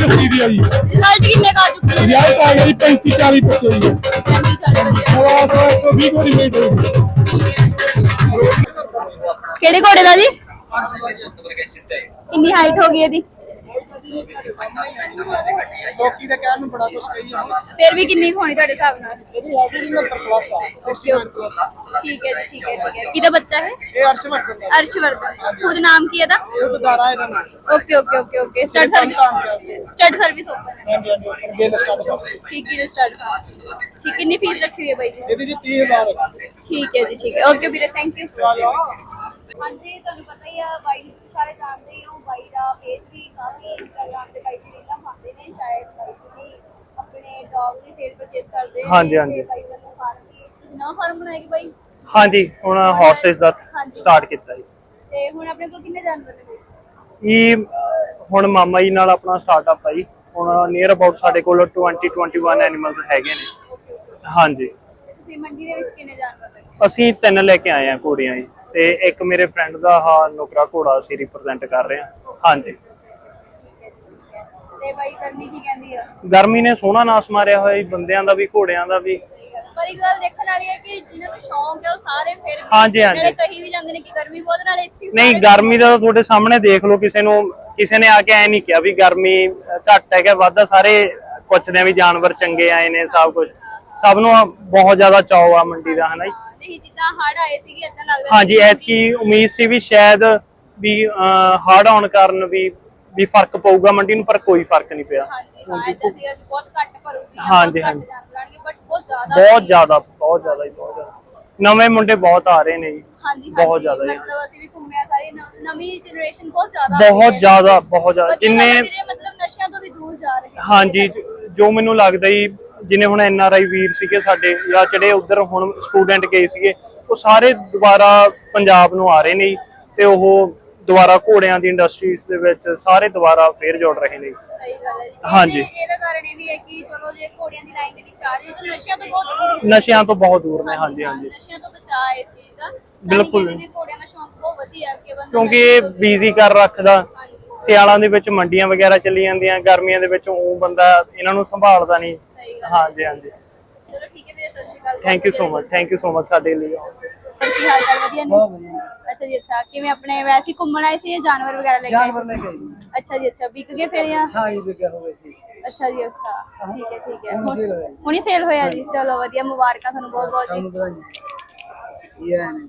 ਰੱਸੀ ਦੀ ਆ ਜੀ। ਰਿਜ਼ਲਟ ਕਿੰਨੇ ਕਾ ਚੁੱਕੇ ਹੈ? ਵਿਆਹ ਤਾਂ ਆ ਜੀ 35 40 ਬੱਚੇ ਜੀ। ਚੰਗੀ ਚਾਲ ਬੱਚੇ। ਹਵਾ 120 ਕੋਦੀ ਵੇਟ ਹੋਈ ਕਿਹੜੇ ਘੋੜੇ ਦਾ ਜੀ? ਕਿੰਨੀ ਹਾਈਟ ਹੋ ਗਈ ਇਹਦੀ। ਲੋਕੀ ਦੇ ਕਹਿਣ ਨੂੰ ਬੜਾ ਕੁਝ ਕਹੀ ਜਾਂਦਾ ਫਿਰ ਵੀ ਕਿੰਨੀ ਕੁ ਹੋਣੀ ਤੁਹਾਡੇ ਹਿਸਾਬ ਨਾਲ? ਇਹਦੀ ਹੈਗੀ ਜੀ 69 ਪਲੱਸ ਆ 69 ਪਲੱਸ ਠੀਕ ਹੈ ਜੀ ਠੀਕ ਹੈ ਠੀਕ ਹੈ। ਕਿਹਦਾ ਬੱਚਾ ਹੈ ਇਹ ਅਰਸ਼ਵਰਧਨ ਦਾ। ਅਰਸ਼ਵਰਧਨ ਖੁਦ ਨਾਮ ਕੀ ਹੈ ਇਹਦਾ? ਉਹ ਦਾਰਾ ਇਹਦਾ ਨਾਮ। Okay okay okay okay. Start service start service open ਹਾਂਜੀ ਹਾਂਜੀ ਉੱਪਰ ਗੇਲ ਸਟਾਰਟ ਕਰ ਠੀਕ ਹੈ ਸਟਾਰਟ ਠੀਕ ਕਿੰਨੀ ਫੀਸ ਰੱਖੀ ਹੋਈ ਹੈ ਬਾਈ ਜੀ? ਇਹਦੀ ਜੀ 30000 ਠੀਕ ਹੈ ਜੀ ਠੀਕ ਹੈ। ਓਕੇ ਵੀਰੇ ਥੈਂਕ ਯੂ ਹਾਂਜੀ ਤੁਹਾਨੂੰ ਪਤਾ ਹੀ ਆ ਬਾਈ ਨੂੰ ਤੁਸੀਂ ਸਾਰੇ ਜਾਣਦੇ ਹੀ ਹੋ ਬਾਈ ਦਾ ਪੇਜ ਵੀ ਕਾਫੀ ਇੰਸਟਾਗ੍ਰਾਮ ਤੇ ਬਾਈ ਦੀ ਰੀਲਾਂ ਪਾਉਂਦੇ ਨੇ ਸ਼ਾਇਦ ਬਾਈ ਜੀ ਆਪਣੇ ਡੌਗ ਦੀ ਸੇਲ ਪਰਚੇਸ ਕਰਦੇ ਨੇ ਹਾਂਜੀ, ਹਾਂਜੀ। ਤੇ ਬਾਈ ਵੱਲੋਂ ਫਾਰਮ ਦੀ ਨਵਾਂ ਫਾਰਮ ਬਣਾਇਆ ਕਿ ਬਾਈ? ਹਾਂਜੀ ਹੁਣ ਹਾਰਸਸ ਦਾ ਹਾਂਜੀ। ਸਟਾਰਟ ਕੀਤਾ ਜੀ। ਤੇ ਹੁਣ ਆਪਣੇ ਕੋਲ ਕਿੰਨੇ ਜਾਨਵਰ ਨੇ ਬਾਈ? ਇਹ ਹੁਣ ਮਾਮਾ ਜੀ ਨਾਲ ਆਪਣਾ ਸਟਾਰਟਅਪ ਆ ਜੀ। ਹੁਣ ਨੀਅਰ ਅਬਾਊਟ ਸਾਡੇ ਕੋਲ 20 21 ਐਨੀਮਲਸ ਹੈਗੇ ਨੇ। Okay okay. ਹਾਂਜੀ। ਤੁਸੀਂ ਮੰਡੀ ਦੇ ਵਿੱਚ ਕਿੰਨੇ ਜਾਨਵਰ ਲੱਗੇ? ਅਸੀਂ ਤਿੰਨ ਲੈ ਕੇ ਆਏ ਆ ਘੋੜੀਆਂ ਜੀ। ਤੇ ਇੱਕ ਮੇਰੇ ਫਰੈਂਡ ਦਾ ਹਾ ਨੁਕਰਾ ਘੋੜਾ ਅਸੀਂ ਰਿਪਰੈਜ਼ੈਂਟ ਕਰ ਰਹੇ ਹਾਂ। ਹਾਂਜੀ। ਤੇ ਬਾਈ ਗਰਮੀ ਕੀ ਕਹਿੰਦੀ ਆ? ਗਰਮੀ ਨੇ ਸੋਹਣਾ ਨਾਸ ਮਾਰਿਆ ਹੋਇਆ ਜੀ ਬੰਦਿਆਂ ਦਾ ਵੀ ਘੋੜਿਆਂ ਦਾ ਵੀ। ਪਰ ਇੱਕ ਗੱਲ ਦੇਖਣ ਵਾਲੀ ਹੈ ਕਿ ਜਿਨ੍ਹਾਂ ਨੂੰ ਸ਼ੌਂਕ ਹੈ ਉਹ ਸਾਰੇ ਫਿਰ ਵੀ ਹਾਂਜੀ, ਹਾਂਜੀ। ਜਿਹੜੇ ਕਹੀ ਵੀ ਜਾਂਦੇ ਨੇ ਕਿ ਗਰਮੀ ਬਹੁਤ ਨਾਲੇ ਇੱਥੇ ਵੀ ਨਹੀਂ ਸਾਰੇ ਗਰਮੀ ਦਾ ਤਾਂ ਤੁਹਾਡੇ ਸਾਹਮਣੇ ਦੇਖ ਲਓ ਕਿਸੇ ਨੂੰ ਕਿਸੇ ਨੇ ਆ ਕੇ ਐ ਨਹੀਂ ਕਿਹਾ ਵੀ ਗਰਮੀ ਅ, ਘੱਟ ਹੈ ਕਿ ਵੱਧ। ਸਾਰੇ ਪੁੱਛਦੇ ਆ ਵੀ ਜਾਨਵਰ ਚੰਗੇ ਆਏ ਨੇ ਸਭ ਕੁਝ ਸਭ ਨੂੰ ਆ- ਬਹੁਤ ਜ਼ਿਆਦਾ ਚਾਅ ਆ ਮੰਡੀ ਦਾ ਹਨਾ ਜੀ। ਹਾਂ, ਨਹੀਂ ਜਿੱਦਾਂ ਹੜ ਆਏ ਸੀਗੇ ਇਦਾਂ ਲੱਗਦਾ ਹਾਂਜੀ ਸੀ ਐਤਕੀ ਉਮੀਦ ਸੀ ਵੀ ਸ਼ਾਇਦ ਵੀ ਹੜ ਆਉਣ ਕਾਰਨ ਵੀ ਵੀ ਫ਼ਰਕ ਪਊਗਾ ਮੰਡੀ ਨੂੰ ਪਰ ਕੋਈ ਫ਼ਰਕ ਨਹੀਂ ਪਿਆ ਹਾਂਜੀ ਹਾਂ ਇਦਾਂ ਸੀਗਾ ਕਿ ਬਹੁਤ ਘੱਟ ਭਰੂਗੀ ਹਾਂਜੀ, ਹਾਂਜੀ। ਬਟ ਬਹੁਤ ਜ਼ਿਆਦਾ ਬਹੁਤ। ਜ਼ਿਆਦਾ ਬਹੁਤ ਜ਼ਿਆਦਾ ਜੀ ਬਹੁਤ ਜ਼ਿਆਦਾ ਨਵੇਂ ਮੁੰਡੇ ਬਹੁਤ ਆ ਰਹੇ ਨੇ ਜੀ ਹਾਂਜੀ ਬਹੁਤ ਜ਼ਿਆਦਾ। ਮਤਲਬ ਅਸੀਂ ਵੀ ਘੁੰਮਿਆ ਸਾਰੀ ਨਵੀਂ ਜਨਰੇਸ਼ਨ ਬਹੁਤ ਜ਼ਿਆਦਾ ਬਹੁਤ ਹੈ। ਜ਼ਿਆਦਾ ਬਹੁਤ ਜ਼ਿਆਦਾ ਜਿੰਨੇ ਮਤਲਬ ਨਸ਼ਿਆਂ ਤੋਂ ਵੀ ਦੂਰ ਜਾ ਰਹੇ ਹਾਂਜੀ ਜੋ ਮੈਨੂੰ ਲੱਗਦਾ ਜੀ ਜਿਨੇ ਹੁਣ ਐਨ ਆਰ ਆਈ ਵੀਰ ਸੀਗੇ ਸਾਡੇ ਜਾਂ ਜਿਹੜੇ ਉਧਰ ਹੁਣ ਸਟੂਡੈਂਟ ਗਏ ਸੀਗੇ ਉਹ ਸਾਰੇ ਦੁਬਾਰਾ ਪੰਜਾਬ ਨੂੰ ਆ ਰਹੇ ਨੇ ਤੇ ਉਹ ਦੁਬਾਰਾ ਘੋੜਿਆਂ ਦੀ ਇੰਡਸਟਰੀਜ਼ ਦੇ ਵਿੱਚ ਸਾਰੇ ਦੁਬਾਰਾ ਫੇਰ ਜੁੜ ਰਹੇ ਨੇ ਜੀ। ਸਹੀ ਗੱਲ ਹੈ ਜੀ। ਹਾਂਜੀ। ਇਹਦੇ- ਇਹਦਾ ਕਾਰਨ ਇਹ ਵੀ ਹੈ ਕਿ ਚਲੋ ਜੇ ਘੋੜਿਆਂ ਦੀ ਲਾਈਨ ਦੇ ਵਿੱਚ ਆ ਰਹੇ ਹੋ ਤਾਂ ਨਸ਼ਿਆਂ ਤੋਂ ਬਹੁਤ ਦੂਰ ਨੇ। ਨਸ਼ਿਆਂ ਤੋਂ ਬਹੁਤ ਦੂਰ ਨੇ ਹਾਂਜੀ ਹਾਂਜੀ ਨਸ਼ਿਆਂ ਤੋਂ ਬਚਾ ਇਸ ਚੀਜ਼ ਦਾ। ਤਾਂ ਹੀ ਬਿਲਕੁਲ। ਕਹਿੰਦੇ ਨੇ ਘੋੜਿਆਂ ਦਾ ਸ਼ੌਂਕ ਬਹੁਤ ਵਧੀਆ ਕਿ ਬੰਦਾ ਕਿਉਂਕਿ ਇਹ ਬਿਜ਼ੀ ਕਰ ਰੱਖਦਾ। ਸਿਆਲਾਂ ਦੇ ਵਿੱਚ ਮੰਡੀਆਂ ਵਗੈਰਾ ਚੱਲੀ ਜਾਂਦੀਆਂ ਗਰਮੀਆਂ ਦੇ ਵਿੱਚ ਉਹ ਬੰਦਾ ਇਹਨਾਂ ਨੂੰ ਸੰਭਾਲਦਾ ਨਹੀਂ। ਸਹੀ ਗੱਲ ਹੈ। ਹਾਂਜੀ ਹਾਂਜੀ। ਚਲੋ ਠੀਕ ਹੈ ਵੀਰੇ ਸਤਿ ਸ਼੍ਰੀ ਅਕਾਲ। Thank you so much thank you so much ਸਾਡੇ ਲਈ। ਹੋਰ ਕੀ ਹਾਲ ਚਾਲ ਵਧੀਆ ਨੇ? ਅੱਛਾ ਜੀ ਅੱਛਾ। ਕਿਵੇਂ ਆਪਣੇ ਵੈਸੇ ਹੀ ਘੁੰਮਣ ਆਏ ਸੀ ਜਾਂ ਜਾਨਵਰ ਵਗੈਰਾ ਲੈ ਕੇ ਆਏ ਜਾਨਵਰ ਲੈ ਕੇ ਆਏ। ਅੱਛਾ ਜੀ ਅੱਛਾ। ਵਿਕ ਗਏ ਫਿਰ ਜਾਂ? ਹਾਂ ਜੀ ਵਿਕਿਆ ਹੋਵੇ ਸੀ। ਅੱਛਾ ਜੀ ਅੱਛਾ। ਠੀਕ ਹੈ ਠੀਕ ਹੈ। ਹੁਣ sale ਹੋਇਆ ਜੀ। ਹੁਣੀ ਸੇਲ ਹੋਇਆ ਜੀ? ਚਲੋ ਵਧੀਆ ਮੁਬਾਰਕਾਂ ਤੁਹਾਨੂੰ ਬਹੁਤ ਬਹੁਤ ਜੀ। ਜੀ। ਇਹ ਨੇ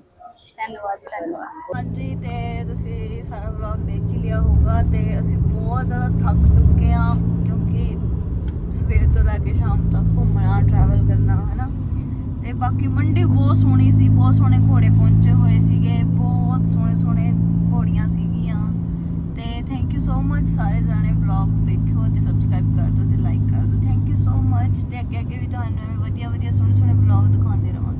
ਧੰਨਵਾਦ ਜੀ, ਧੰਨਵਾਦ। ਹਾਂਜੀ ਤੇ ਤੁਸੀਂ ਸਾਰਾ ਵਲੌਗ ਦੇਖ ਹੀ ਲਿਆ ਹੋਊਗਾ ਤੇ ਅਸੀਂ ਬਹੁਤ ਜ਼ਿਆਦਾ ਥੱਕ ਚੁੱਕੇ ਆ ਕਿਉਂਕਿ ਸਵੇਰ ਤੋਂ ਲੈ ਕੇ ਸ਼ਾਮ ਤੱਕ ਘੁੰਮਣਾ ਟਰੈਵਲ ਕਰਨਾ ਹੈ ਨਾ ਤੇ ਬਾਕੀ ਮੰਡੀ ਬਹੁਤ ਸੋਹਣੀ ਸੀ, ਬਹੁਤ ਸੋਹਣੇ ਘੋੜੇ ਪਹੁੰਚੇ ਹੋਏ ਸੀਗੇ, ਬਹੁਤ ਸੋਹਣੇ ਸੋਹਣੇ ਘੋੜੀਆਂ ਸੀਗੀਆਂ। ਤੇ ਥੈਂਕ ਯੂ ਸੋ ਮਚ ਸਾਰੇ ਜਾਣੇ ਵਲੌਗ ਦੇਖਿਓ ਤੇ ਸਬਸਕ੍ਰਾਈਬ ਕਰ ਦਿਓ ਤੇ ਲਾਈਕ ਕਰ ਦਿਓ। ਥੈਂਕ ਯੂ ਸੋ ਮਚ ਤੇ ਅੱਗੇ ਅੱਗੇ ਵੀ ਤੁਹਾਨੂੰ ਵਧੀਆ ਵਧੀਆ ਸੋਹਣੇ ਸੋਹਣੇ ਵਲੌਗ ਦਿਖਾਉਂਦੇ ਰਹਾਂ